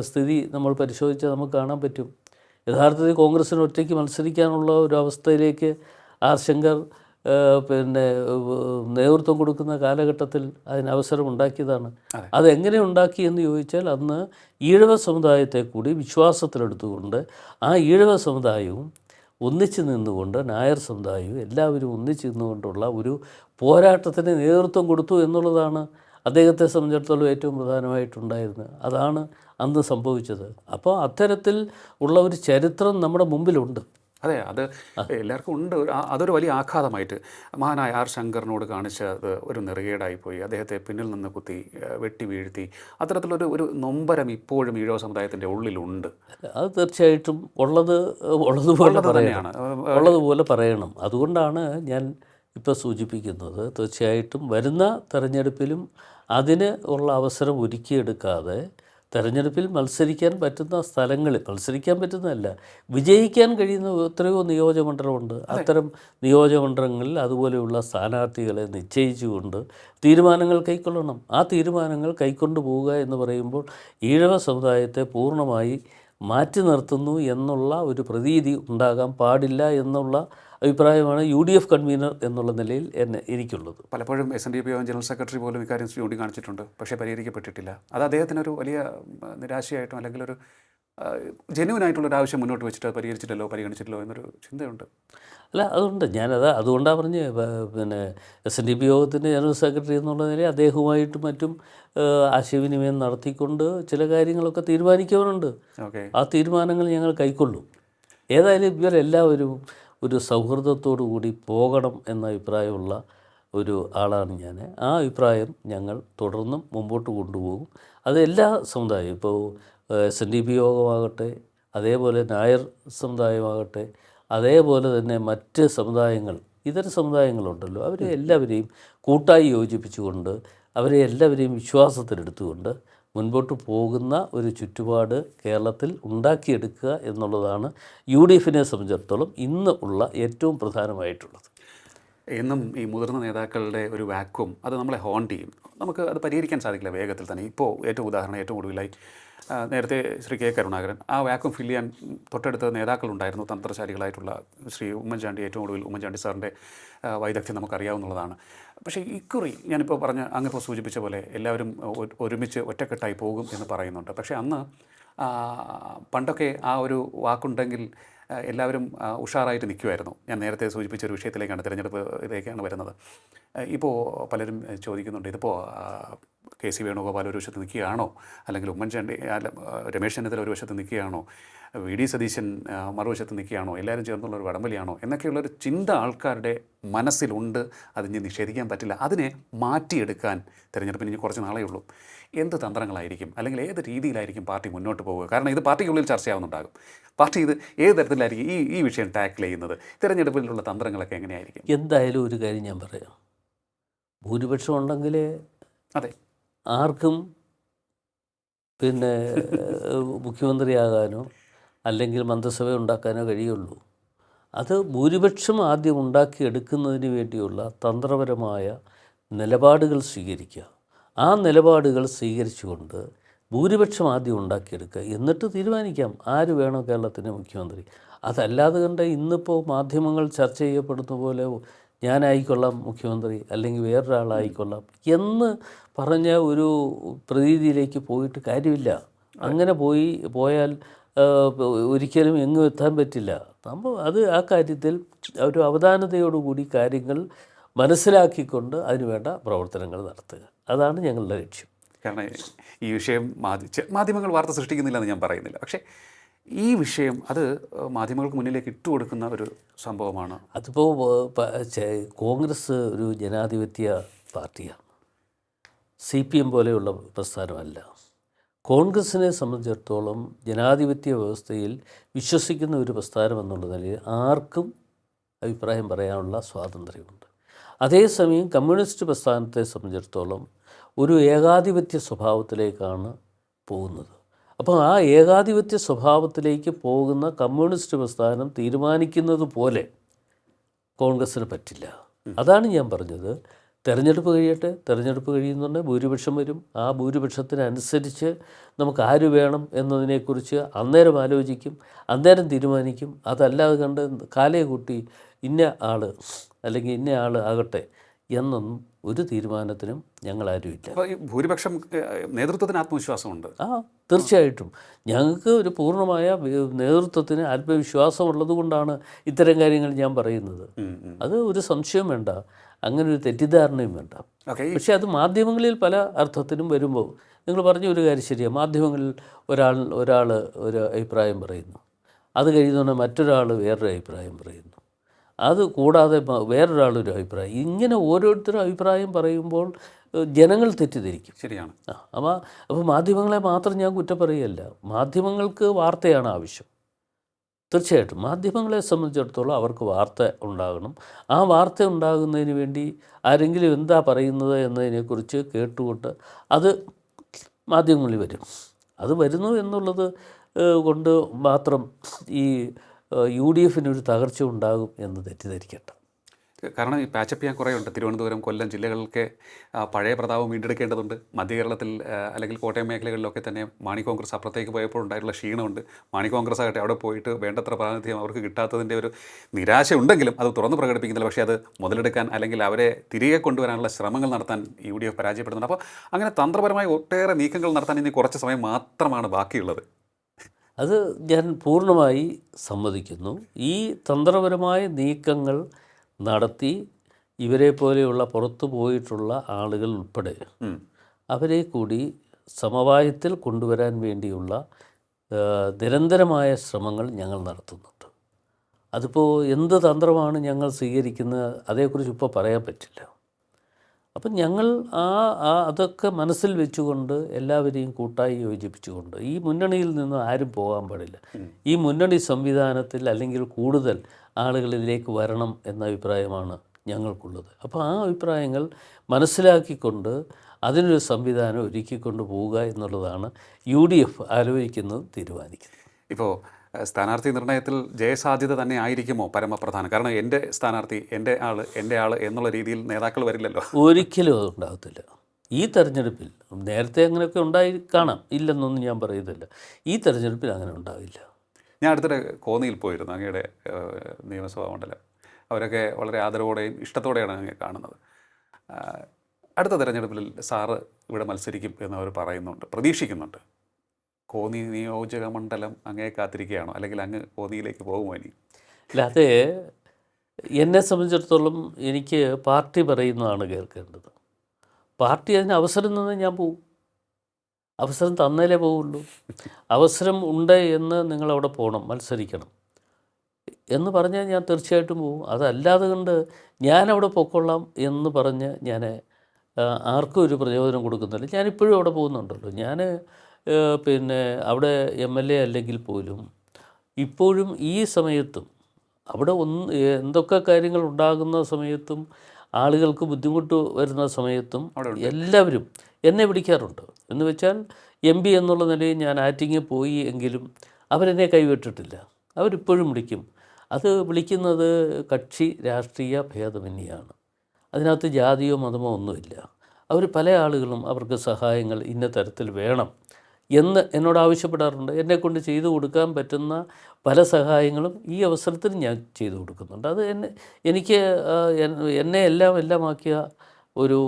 സ്ഥിതി നമ്മൾ പരിശോധിച്ചാൽ നമുക്ക് കാണാൻ പറ്റും. യഥാർത്ഥത്തിൽ കോൺഗ്രസ്സിന് ഒറ്റയ്ക്ക് മത്സരിക്കാനുള്ള ഒരു അവസ്ഥയിലേക്ക് ആർ ശങ്കർ പിന്നെ നേതൃത്വം കൊടുക്കുന്ന കാലഘട്ടത്തിൽ അതിന് അവസരം ഉണ്ടാക്കിയതാണ് അതെ. അതെങ്ങനെ ഉണ്ടാക്കി എന്ന് ചോദിച്ചാൽ അന്ന് ഈഴവ സമുദായത്തെ കൂടി വിശ്വാസത്തിലെടുത്തുകൊണ്ട് ആ ഈഴവ സമുദായവും ഒന്നിച്ചു നിന്നുകൊണ്ട് നായർ സമുദായവും എല്ലാവരും ഒന്നിച്ചു നിന്നുകൊണ്ടുള്ള ഒരു പോരാട്ടത്തിന് നേതൃത്വം കൊടുത്തു എന്നുള്ളതാണ് അദ്ദേഹത്തെ സംബന്ധിച്ചിടത്തോളം ഏറ്റവും പ്രധാനമായിട്ടുണ്ടായിരുന്നത് അതാണ് അന്ന് സംഭവിച്ചത്. അപ്പോൾ അത്തരത്തിൽ ഉള്ള ഒരു ചരിത്രം നമ്മുടെ മുമ്പിലുണ്ട്. അതെ അത് എല്ലാവർക്കും ഉണ്ട്. അതൊരു വലിയ ആഘാതമായിട്ട് മഹാനായ ആർ ശങ്കറിനോട് കാണിച്ചത് ഒരു പോയി. അദ്ദേഹത്തെ പിന്നിൽ നിന്ന് കുത്തി വെട്ടി വീഴ്ത്തി. അത്തരത്തിലൊരു ഒരു നൊമ്പരം ഇപ്പോഴും ഈഴവ സമുദായത്തിന്റെ ഉള്ളിലുണ്ട്. അത് തീർച്ചയായിട്ടും ഉള്ളത് ഉള്ളതുപോലെ ഉള്ളത് പറയണം. ഉള്ളതുപോലെ പറയണം. അതുകൊണ്ടാണ് ഞാൻ ഇപ്പോൾ സൂചിപ്പിക്കുന്നത്. തീർച്ചയായിട്ടും വരുന്ന തെരഞ്ഞെടുപ്പിലും അതിന് ഉള്ള അവസരം ഒരുക്കിയെടുക്കാതെ തെരഞ്ഞെടുപ്പിൽ മത്സരിക്കാൻ പറ്റുന്ന സ്ഥലങ്ങളിൽ മത്സരിക്കാൻ പറ്റുന്നതല്ല വിജയിക്കാൻ കഴിയുന്ന എത്രയോ നിയോജകമണ്ഡലമുണ്ട്. അത്തരം നിയോജകമണ്ഡലങ്ങളിൽ അതുപോലെയുള്ള സ്ഥാനാർത്ഥികളെ നിശ്ചയിച്ചുകൊണ്ട് തീരുമാനങ്ങൾ കൈക്കൊള്ളണം. ആ തീരുമാനങ്ങൾ കൈക്കൊണ്ടു പോവുക എന്ന് പറയുമ്പോൾ ഈഴവ സമുദായത്തെ പൂർണമായി മാറ്റി നിർത്തുന്നു എന്നുള്ള ഒരു പ്രതീതി ഉണ്ടാകാൻ പാടില്ല എന്നുള്ള അഭിപ്രായമാണ് യു ഡി എഫ് കൺവീനർ എന്നുള്ള നിലയിൽ എന്നെ എനിക്കുള്ളത് പലപ്പോഴും എസ് എൻ ഡി പി ഒ ജനറൽ സെക്രട്ടറി പോലും ഇക്കാര്യം ചൂണ്ടിക്കാണിച്ചിട്ടുണ്ട് പക്ഷേ പരിഹരിക്കപ്പെട്ടിട്ടില്ല. അത് അദ്ദേഹത്തിനൊരു വലിയ നിരാശയായിട്ടും അല്ലെങ്കിൽ ഒരു ഒരു ആവശ്യം മുന്നോട്ട് വെച്ചിട്ട് അത് പരിഹരിച്ചിട്ടല്ലോ പരിഗണിച്ചിട്ടല്ലോ എന്നൊരു ചിന്തയുണ്ട്. അല്ല അതുകൊണ്ട് ഞാനത് അതുകൊണ്ടാണ് പറഞ്ഞ് പിന്നെ എസ് എൻ ഡി പി യോഗത്തിന്റെ ജനറൽ സെക്രട്ടറി എന്നുള്ള നിലയിൽ അദ്ദേഹവുമായിട്ട് മറ്റും ആശയവിനിമയം നടത്തിക്കൊണ്ട് ചില കാര്യങ്ങളൊക്കെ തീരുമാനിക്കാറുണ്ട് ഓക്കെ. ആ തീരുമാനങ്ങൾ ഞങ്ങൾ കൈക്കൊള്ളും. ഏതായാലും ഇവരെല്ലാവരും ഒരു സൗഹൃദത്തോടു കൂടി പോകണം എന്ന അഭിപ്രായമുള്ള ഒരു ആളാണ് ഞാൻ. ആ അഭിപ്രായം ഞങ്ങൾ തുടർന്നും മുമ്പോട്ട് കൊണ്ടുപോകും. അത് എല്ലാ സമുദായം ഇപ്പോൾ എസ് എൻ ഡി പി യോഗമാകട്ടെ അതേപോലെ നായർ സമുദായമാകട്ടെ അതേപോലെ തന്നെ മറ്റ് സമുദായങ്ങൾ ഇതര സമുദായങ്ങളുണ്ടല്ലോ അവരെ എല്ലാവരെയും കൂട്ടായി യോജിപ്പിച്ചുകൊണ്ട് അവരെ എല്ലാവരെയും വിശ്വാസത്തിലെടുത്തുകൊണ്ട് മുൻപോട്ട് പോകുന്ന ഒരു ചുറ്റുപാട് കേരളത്തിൽ ഉണ്ടാക്കിയെടുക്കുക എന്നുള്ളതാണ് യു ഡി എഫിനെ സംബന്ധിച്ചിടത്തോളം ഇന്ന് ഉള്ള ഏറ്റവും പ്രധാനമായിട്ടുള്ളത്. എന്നും ഈ മുതിർന്ന നേതാക്കളുടെ ഒരു വാക്വം അത് നമ്മളെ ഹോൺ ചെയ്യും. നമുക്ക് അത് പരിഹരിക്കാൻ സാധിക്കില്ല വേഗത്തിൽ തന്നെ. ഇപ്പോൾ ഏറ്റവും ഉദാഹരണം ഏറ്റവും ഒടുവിലായി ആ, നേരത്തെ ശ്രീ കെ കരുണാകരൻ ആ വാക്വം ഫില്ല് ചെയ്യാൻ തൊട്ടടുത്ത നേതാക്കളുണ്ടായിരുന്നു തന്ത്രശാലികളായിട്ടുള്ള ശ്രീ ഉമ്മൻചാണ്ടി ഏറ്റവും ഒടുവിൽ ഉമ്മൻചാണ്ടി സാറിന്റെ വൈദഗ്ധ്യം നമുക്കറിയാവുന്നതാണ്. പക്ഷേ ഇക്കുറി ഞാനിപ്പോൾ പറഞ്ഞ അങ്ങിപ്പോൾ സൂചിപ്പിച്ച പോലെ എല്ലാവരും ഒരുമിച്ച് ഒറ്റക്കെട്ടായി പോകും എന്ന് പറയുന്നുണ്ട്. പക്ഷേ അന്ന് പണ്ടൊക്കെ ആ ഒരു വാക്കുണ്ടെങ്കിൽ എല്ലാവരും ഉഷാറായിട്ട് നിൽക്കുമായിരുന്നു ഞാൻ നേരത്തെ സൂചിപ്പിച്ച ഒരു വിഷയത്തിലേക്കാണ് തിരഞ്ഞെടുപ്പ് ഇതിലേക്കാണ് വരുന്നത്. ഇപ്പോൾ പലരും ചോദിക്കുന്നുണ്ട് ഇതിപ്പോൾ കെ സി വേണുഗോപാൽ ഒരു വശത്ത് നിൽക്കുകയാണോ? അല്ലെങ്കിൽ ഉമ്മൻചാണ്ടി അല്ല രമേശ് ചെന്നിത്തല ഒരു വശത്ത് നിൽക്കുകയാണോ? വി ഡി സതീശൻ മറുവശത്ത് നിൽക്കുകയാണോ? എല്ലാവരും ചേർന്നുള്ള ഒരു വടംവലിയാണോ എന്നൊക്കെയുള്ളൊരു ചിന്ത ആൾക്കാരുടെ മനസ്സിലുണ്ട്. അതിന് നിഷേധിക്കാൻ പറ്റില്ല. അതിനെ മാറ്റിയെടുക്കാൻ തിരഞ്ഞെടുപ്പിന് ഇനി കുറച്ച് നാളേ ഉള്ളൂ. എന്ത് തന്ത്രങ്ങളായിരിക്കും? അല്ലെങ്കിൽ ഏത് രീതിയിലായിരിക്കും പാർട്ടി മുന്നോട്ട് പോവുക? കാരണം ഇത് പാർട്ടിക്കുള്ളിൽ ചർച്ചയാവുന്നുണ്ടാകും. പാർട്ടി ഇത് ഏത് തരത്തിലായിരിക്കും ഈ ഈ വിഷയം ടാക്കിൾ ചെയ്യുന്നത്? തിരഞ്ഞെടുപ്പിലുള്ള തന്ത്രങ്ങളൊക്കെ എങ്ങനെയായിരിക്കും? എന്തായാലും ഒരു കാര്യം ഞാൻ പറയാം. ഭൂരിപക്ഷം ഉണ്ടെങ്കിൽ അതെ. ആർക്കും പിന്നെ മുഖ്യമന്ത്രിയാകാനോ അല്ലെങ്കിൽ മന്ത്രിസഭ ഉണ്ടാക്കാനോ കഴിയുള്ളൂ. അത് ഭൂരിപക്ഷം ആദ്യം ഉണ്ടാക്കിയെടുക്കുന്നതിന് വേണ്ടിയുള്ള തന്ത്രപരമായ നിലപാടുകൾ സ്വീകരിക്കുക. ആ നിലപാടുകൾ സ്വീകരിച്ചുകൊണ്ട് ഭൂരിപക്ഷം ആദ്യം ഉണ്ടാക്കിയെടുക്കുക. എന്നിട്ട് തീരുമാനിക്കാം ആര് വേണോ കേരളത്തിന്റെ മുഖ്യമന്ത്രി. അതല്ലാതെ കണ്ട് ഇന്നിപ്പോൾ മാധ്യമങ്ങൾ ചർച്ച ചെയ്യപ്പെടുന്ന പോലെ ഞാനായിക്കൊള്ളാം മുഖ്യമന്ത്രി അല്ലെങ്കിൽ വേറൊരാളായിക്കൊള്ളാം എന്ന് പറഞ്ഞ ഒരു പ്രതീതിയിലേക്ക് പോയിട്ട് കാര്യമില്ല. അങ്ങനെ പോയി പോയാൽ ഒരിക്കലും എങ്ങും എത്താൻ പറ്റില്ല. നമ്മൾ അത് ആ കാര്യത്തിൽ ഒരു അവധാനതയോടുകൂടി കാര്യങ്ങൾ മനസ്സിലാക്കിക്കൊണ്ട് അതിനുവേണ്ട പ്രവർത്തനങ്ങൾ നടത്തുക. അതാണ് ഞങ്ങളുടെ ലക്ഷ്യം. കാരണം ഈ വിഷയം മാധ്യ മാധ്യമങ്ങൾ വാർത്ത സൃഷ്ടിക്കുന്നില്ല എന്ന് ഞാൻ പറയുന്നില്ല. പക്ഷേ ഈ വിഷയം അത് മാധ്യമങ്ങൾക്ക് മുന്നിലേക്ക് ഇട്ടു കൊടുക്കുന്ന ഒരു സംഭവമാണ്. അതിപ്പോൾ കോൺഗ്രസ് ഒരു ജനാധിപത്യ പാർട്ടിയാണ്. സി പി എം പോലെയുള്ള പ്രസ്ഥാനമല്ല. കോൺഗ്രസിനെ സംബന്ധിച്ചിടത്തോളം ജനാധിപത്യ വ്യവസ്ഥയിൽ വിശ്വസിക്കുന്ന ഒരു പ്രസ്ഥാനം എന്നുള്ള നിലയിൽ ആർക്കും അഭിപ്രായം പറയാനുള്ള സ്വാതന്ത്ര്യമുണ്ട്. അതേസമയം കമ്മ്യൂണിസ്റ്റ് പ്രസ്ഥാനത്തെ സംബന്ധിച്ചിടത്തോളം ഒരു ഏകാധിപത്യ സ്വഭാവത്തിലേക്കാണ് പോകുന്നത്. അപ്പോൾ ആ ഏകാധിപത്യ സ്വഭാവത്തിലേക്ക് പോകുന്ന കമ്മ്യൂണിസ്റ്റ് പ്രസ്ഥാനം തീരുമാനിക്കുന്നത് പോലെ കോൺഗ്രസ്സിന് പറ്റില്ല. അതാണ് ഞാൻ പറഞ്ഞത്. തെരഞ്ഞെടുപ്പ് കഴിയട്ടെ തെരഞ്ഞെടുപ്പ് കഴിയുന്നുണ്ടെങ്കിൽ ഭൂരിപക്ഷം വരും. ആ ഭൂരിപക്ഷത്തിനനുസരിച്ച് നമുക്ക് ആര് വേണം എന്നതിനെക്കുറിച്ച് അന്നേരം ആലോചിക്കും അന്നേരം തീരുമാനിക്കും. അതല്ലാതെ കണ്ട് കാലയെ കൂട്ടി ഇന്ന ആൾ അല്ലെങ്കിൽ ഇന്ന ആൾ ആകട്ടെ എന്നൊന്നും ഒരു തീരുമാനത്തിനും ഞങ്ങളാരും ഇല്ല ഭൂരിപക്ഷം നേതൃത്വത്തിന് ആത്മവിശ്വാസമുണ്ട്. ആ തീർച്ചയായിട്ടും. ഞങ്ങൾക്ക് ഒരു പൂർണമായ നേതൃത്വത്തിന് ആത്മവിശ്വാസമുള്ളത് കൊണ്ടാണ് ഇത്തരം കാര്യങ്ങൾ ഞാൻ പറയുന്നത്. അത് ഒരു സംശയം വേണ്ട. അങ്ങനെ ഒരു തെറ്റിദ്ധാരണയും വേണ്ട. പക്ഷെ അത് മാധ്യമങ്ങളിൽ പല അർത്ഥത്തിനും വരുമ്പോൾ നിങ്ങൾ പറഞ്ഞ ഒരു കാര്യം ശരിയാണ് മാധ്യമങ്ങളിൽ ഒരാൾ ഒരാൾ ഒരു അഭിപ്രായം പറയുന്നു. അത് കഴിയുന്നതുകൊണ്ട് മറ്റൊരാൾ വേറൊരു അഭിപ്രായം പറയുന്നു. അത് കൂടാതെ വേറൊരാളൊരു അഭിപ്രായം. ഇങ്ങനെ ഓരോരുത്തരും അഭിപ്രായം പറയുമ്പോൾ ജനങ്ങൾ തെറ്റിദ്ധരിക്കും. ശരിയാണ്. ആ അപ്പോൾ അപ്പോൾ മാധ്യമങ്ങളെ മാത്രം ഞാൻ കുറ്റം പറയുകയല്ല. മാധ്യമങ്ങൾക്ക് വാർത്തയാണ് ആവശ്യം. തീർച്ചയായിട്ടും. മാധ്യമങ്ങളെ സംബന്ധിച്ചിടത്തോളം അവർക്ക് വാർത്ത ഉണ്ടാകണം. ആ വാർത്ത ഉണ്ടാകുന്നതിന് വേണ്ടി ആരെങ്കിലും എന്താ പറയുന്നത് എന്നതിനെക്കുറിച്ച് കേട്ടുകൊണ്ട് അത് മാധ്യമങ്ങളിൽ വരും. അത് വരുന്നു എന്നുള്ളത് കൊണ്ട് മാത്രം ഈ യു ഡി എഫിനൊരു തകർച്ച ഉണ്ടാകും എന്ന് തെറ്റിദ്ധരിക്കട്ടെ. കാരണം ഈ പാച്ചപ്പ് ചെയ്യാൻ കുറേ ഉണ്ട്. തിരുവനന്തപുരം കൊല്ലം ജില്ലകളിലൊക്കെ പഴയ പ്രതാപം വീണ്ടെടുക്കേണ്ടതുണ്ട്. മധ്യകേരളത്തിൽ അല്ലെങ്കിൽ കോട്ടയം മേഖലകളിലൊക്കെ തന്നെ മാണി കോൺഗ്രസ് അപ്പുറത്തേക്ക് പോയപ്പോൾ ഉണ്ടായിട്ടുള്ള ക്ഷീണമുണ്ട്. മാണി കോൺഗ്രസ് ആകട്ടെ അവിടെ പോയിട്ട് വേണ്ടത്ര പ്രാതിനിധ്യം അവർക്ക് കിട്ടാത്തതിന്റെ ഒരു നിരാശ ഉണ്ടെങ്കിലും അത് തുറന്ന് പ്രകടിപ്പിക്കുന്നില്ല. പക്ഷേ അത് മുതലെടുക്കാൻ അല്ലെങ്കിൽ അവരെ തിരികെ കൊണ്ടുവരാനുള്ള ശ്രമങ്ങൾ നടത്താൻ യു ഡി എഫ് പരാജയപ്പെടുന്നുണ്ട്. അപ്പോൾ അങ്ങനെ തന്ത്രപരമായി ഒട്ടേറെ നീക്കങ്ങൾ നടത്താൻ ഇനി കുറച്ച് സമയം മാത്രമാണ് ബാക്കിയുള്ളത്. അത് ഞാൻ പൂർണമായി സമ്മതിക്കുന്നു. ഈ തന്ത്രപരമായ നീക്കങ്ങൾ നടത്തി ഇവരെ പോലെയുള്ള പുറത്തു പോയിട്ടുള്ള ആളുകൾ ഉൾപ്പെടെ അവരെ കൂടി സമവായത്തിൽ കൊണ്ടുവരാൻ വേണ്ടിയുള്ള നിരന്തരമായ ശ്രമങ്ങൾ ഞങ്ങൾ നടത്തുന്നുണ്ട്. അതിപ്പോൾ എന്ത് തന്ത്രമാണ് ഞങ്ങൾ സ്വീകരിക്കുന്നത് അതേക്കുറിച്ച് ഇപ്പോൾ പറയാൻ പറ്റില്ല. അപ്പം ഞങ്ങൾ ആ അതൊക്കെ മനസ്സിൽ വെച്ചുകൊണ്ട് എല്ലാവരെയും കൂട്ടായി യോജിപ്പിച്ചുകൊണ്ട് ഈ മുന്നണിയിൽ നിന്ന് ആരും പോകാൻ പാടില്ല. ഈ മുന്നണി സംവിധാനത്തിൽ അല്ലെങ്കിൽ കൂടുതൽ ആളുകൾ ഇതിലേക്ക് വരണം എന്ന അഭിപ്രായമാണ് ഞങ്ങൾക്കുള്ളത്. അപ്പോൾ ആ അഭിപ്രായങ്ങൾ മനസ്സിലാക്കിക്കൊണ്ട് അതിനൊരു സംവിധാനം ഒരുക്കിക്കൊണ്ട് പോവുക എന്നുള്ളതാണ് യു ഡി എഫ് ആലോചിക്കുന്നത് തീരുമാനിക്കുന്നത്. ഇപ്പോൾ സ്ഥാനാർത്ഥി നിർണയത്തിൽ ജയസാധ്യത തന്നെ ആയിരിക്കുമോ പരമപ്രധാനം? കാരണം എന്റെ സ്ഥാനാർത്ഥി എന്റെ ആൾ എന്റെ ആൾ എന്നുള്ള രീതിയിൽ നേതാക്കൾ വരില്ലല്ലോ. ഒരിക്കലും അതുണ്ടാകത്തില്ല ഈ തെരഞ്ഞെടുപ്പിൽ നേരത്തെ അങ്ങനെയൊക്കെ ഉണ്ടായി കാണാം. ഇല്ലെന്നൊന്നും ഞാൻ പറയുന്നില്ല. ഈ തെരഞ്ഞെടുപ്പിൽ അങ്ങനെ ഉണ്ടാവില്ല. ഞാൻ അടുത്തിടെ കോന്നിയിൽ പോയിരുന്നു അങ്ങയുടെ നിയമസഭാ മണ്ഡലം. അവരൊക്കെ വളരെ ആദരവോടെയും ഇഷ്ടത്തോടെയാണ് അങ്ങ് കാണുന്നത്. അടുത്ത തെരഞ്ഞെടുപ്പിൽ സാറ് ഇവിടെ മത്സരിക്കും എന്ന് അവർ പറയുന്നുണ്ട് പ്രതീക്ഷിക്കുന്നുണ്ട്. കോന്നി നിയോജക മണ്ഡലം അങ്ങേ കാത്തിരിക്കുകയാണോ? അല്ലെങ്കിൽ അങ്ങ് കോന്നിയിലേക്ക് പോകുമോ ഇനി? അല്ല അത് എന്നെ സംബന്ധിച്ചിടത്തോളം എനിക്ക് പാർട്ടി പറയുന്നതാണ് കേൾക്കേണ്ടത്. പാർട്ടി അതിന് അവസരം തന്നെ ഞാൻ പോവും. അവസരം തന്നേലേ പോവുള്ളൂ. അവസരം ഉണ്ട് എന്ന് നിങ്ങളവിടെ പോകണം മത്സരിക്കണം എന്ന് പറഞ്ഞാൽ ഞാൻ തീർച്ചയായിട്ടും പോവും. അതല്ലാതെ കൊണ്ട് ഞാനവിടെ പൊക്കൊള്ളാം എന്ന് പറഞ്ഞ് ഞാൻ ആർക്കും ഒരു പ്രചോദനം കൊടുക്കുന്നില്ല. ഞാനിപ്പോഴും അവിടെ പോകുന്നുണ്ടല്ലോ. ഞാൻ പിന്നെ അവിടെ എം എൽ എ അല്ലെങ്കിൽ പോലും ഇപ്പോഴും ഈ സമയത്തും അവിടെ ഒന്ന് എന്തൊക്കെ കാര്യങ്ങൾ ഉണ്ടാകുന്ന സമയത്തും ആളുകൾക്ക് ബുദ്ധിമുട്ട് വരുന്ന സമയത്തും എല്ലാവരും എന്നെ വിളിക്കാറുണ്ട്. എന്ന് വെച്ചാൽ എം പി എന്നുള്ള നിലയിൽ ഞാൻ ആറ്റിങ്ങിൽ പോയി എങ്കിലും അവരെന്നെ കൈവിട്ടിട്ടില്ല. അവരിപ്പോഴും വിളിക്കും. അത് വിളിക്കുന്നത് കക്ഷി രാഷ്ട്രീയ ഭേദമന്യാണ്. അതിനകത്ത് ജാതിയോ മതമോ ഒന്നുമില്ല. അവർ പല ആളുകളും അവർക്ക് സഹായങ്ങൾ ഇന്ന തരത്തിൽ വേണം. എന്ന് എന്നോട് ആവശ്യപ്പെടാറുണ്ട്. എന്നെക്കൊണ്ട് ചെയ്തു കൊടുക്കാൻ പറ്റുന്ന പല സഹായങ്ങളും ഈ അവസരത്തിൽ ഞാൻ ചെയ്തു കൊടുക്കുന്നുണ്ട്. അത് എന്നെ എനിക്ക് എന്നെ എല്ലാം എല്ലാമാക്കിയ ഒരു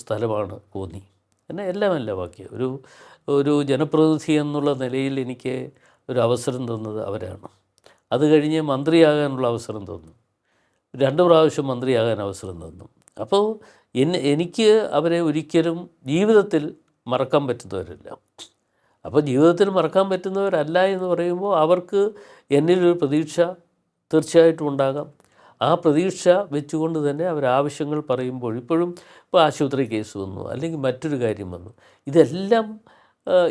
സ്ഥലമാണ് കോന്നി. എന്നെ എല്ലാം എല്ലാമാക്കിയ ഒരു ഒരു ജനപ്രതിനിധി എന്നുള്ള നിലയിൽ എനിക്ക് ഒരു അവസരം തന്നത് അവരാണ്. അത് കഴിഞ്ഞ് മന്ത്രിയാകാനുള്ള അവസരം തന്നു. രണ്ട് പ്രാവശ്യം മന്ത്രിയാകാൻ അവസരം തന്നു. അപ്പോൾ എന്നെ എനിക്ക് അവരെ ഒരിക്കലും ജീവിതത്തിൽ മറക്കാൻ പറ്റുന്നവരല്ല. അപ്പോൾ ജീവിതത്തിൽ മറക്കാൻ പറ്റുന്നവരല്ല എന്ന് പറയുമ്പോൾ അവർക്ക് എന്നിലൊരു പ്രതീക്ഷ തീർച്ചയായിട്ടും ഉണ്ടാകാം. ആ പ്രതീക്ഷ വെച്ചുകൊണ്ട് തന്നെ അവർ ആവശ്യങ്ങൾ പറയുമ്പോൾ ഇപ്പോഴും ഇപ്പോൾ ആശുപത്രി കേസ് വന്നു അല്ലെങ്കിൽ മറ്റൊരു കാര്യം വന്നു. ഇതെല്ലാം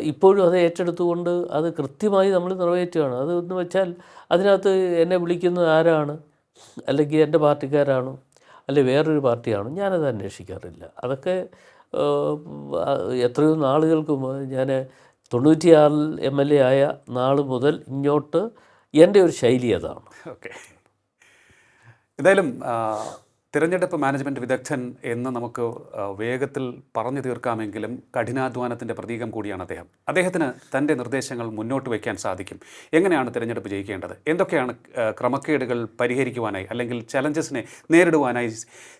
ഇപ്പോഴും അത് ഏറ്റെടുത്തുകൊണ്ട് അത് കൃത്യമായി നമ്മൾ നിറവേറ്റുകയാണ്. അത് എന്ന് വെച്ചാൽ അതിനകത്ത് എന്നെ വിളിക്കുന്നത് ആരാണ് അല്ലെങ്കിൽ എന്റെ പാർട്ടിക്കാരാണോ അല്ലെങ്കിൽ വേറൊരു പാർട്ടിയാണോ ഞാനത് അന്വേഷിക്കാറില്ല. അതൊക്കെ എത്രയോ നാളുകൾക്ക് ഞാൻ തൊണ്ണൂറ്റിയാറിൽ എം എൽ എ ആയ നാൾ മുതൽ ഇങ്ങോട്ട് എന്റെ ഒരു ശൈലി അതാണ്. ഓക്കെ. എന്തായാലും തിരഞ്ഞെടുപ്പ് മാനേജ്മെന്റ് വിദഗ്ധൻ എന്ന് നമുക്ക് വേഗത്തിൽ പറഞ്ഞു തീർക്കാമെങ്കിലും കഠിനാധ്വാനത്തിന്റെ പ്രതീകം കൂടിയാണ് അദ്ദേഹം. അദ്ദേഹത്തിന് തന്റെ നിർദ്ദേശങ്ങൾ മുന്നോട്ട് വയ്ക്കാൻ സാധിക്കും. എങ്ങനെയാണ് തിരഞ്ഞെടുപ്പ് ജയിക്കേണ്ടത്? എന്തൊക്കെയാണ് ക്രമക്കേടുകൾ പരിഹരിക്കുവാനായി അല്ലെങ്കിൽ ചലഞ്ചസിനെ നേരിടുവാനായി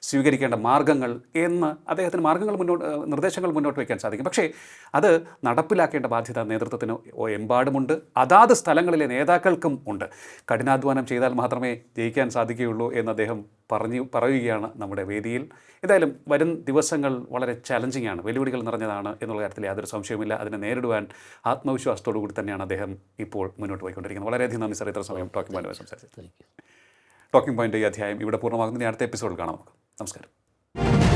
സ്വീകരിക്കേണ്ട മാർഗങ്ങൾ എന്ന് അദ്ദേഹത്തിന് മാർഗങ്ങൾ മുന്നോട്ട് നിർദ്ദേശങ്ങൾ മുന്നോട്ട് വയ്ക്കാൻ സാധിക്കും. പക്ഷേ അത് നടപ്പിലാക്കേണ്ട ബാധ്യത നേതൃത്വത്തിന് എമ്പാടുമുണ്ട്. അതാത് സ്ഥലങ്ങളിലെ നേതാക്കൾക്കും ഉണ്ട്. കഠിനാധ്വാനം ചെയ്താൽ മാത്രമേ ജയിക്കാൻ സാധിക്കുകയുള്ളൂ എന്ന് അദ്ദേഹം പറഞ്ഞു പറയുകയാണ് നമ്മുടെ വേദിയിൽ. എന്തായാലും വരും ദിവസങ്ങൾ വളരെ ചലഞ്ചിങ് ആണ്. വെല്ലുവിളികൾ നിറഞ്ഞതാണ് എന്നുള്ള കാര്യത്തിൽ യാതൊരു സംശയവുമില്ല. അതിനെ നേരിടുവാൻ ആത്മവിശ്വാസത്തോടു കൂടി തന്നെയാണ് അദ്ദേഹം ഇപ്പോൾ മുന്നോട്ട് പോയിക്കൊണ്ടിരിക്കുന്നത്. വളരെയധികം നന്ദി സാർ ഇത്ര സമയം talking point you talking point ഈ അധ്യായം ഇവിടെ പൂർണമാകുന്നതിന് അടുത്ത എപ്പിസോഡിൽ കാണാം നമുക്ക്. നമസ്കാരം.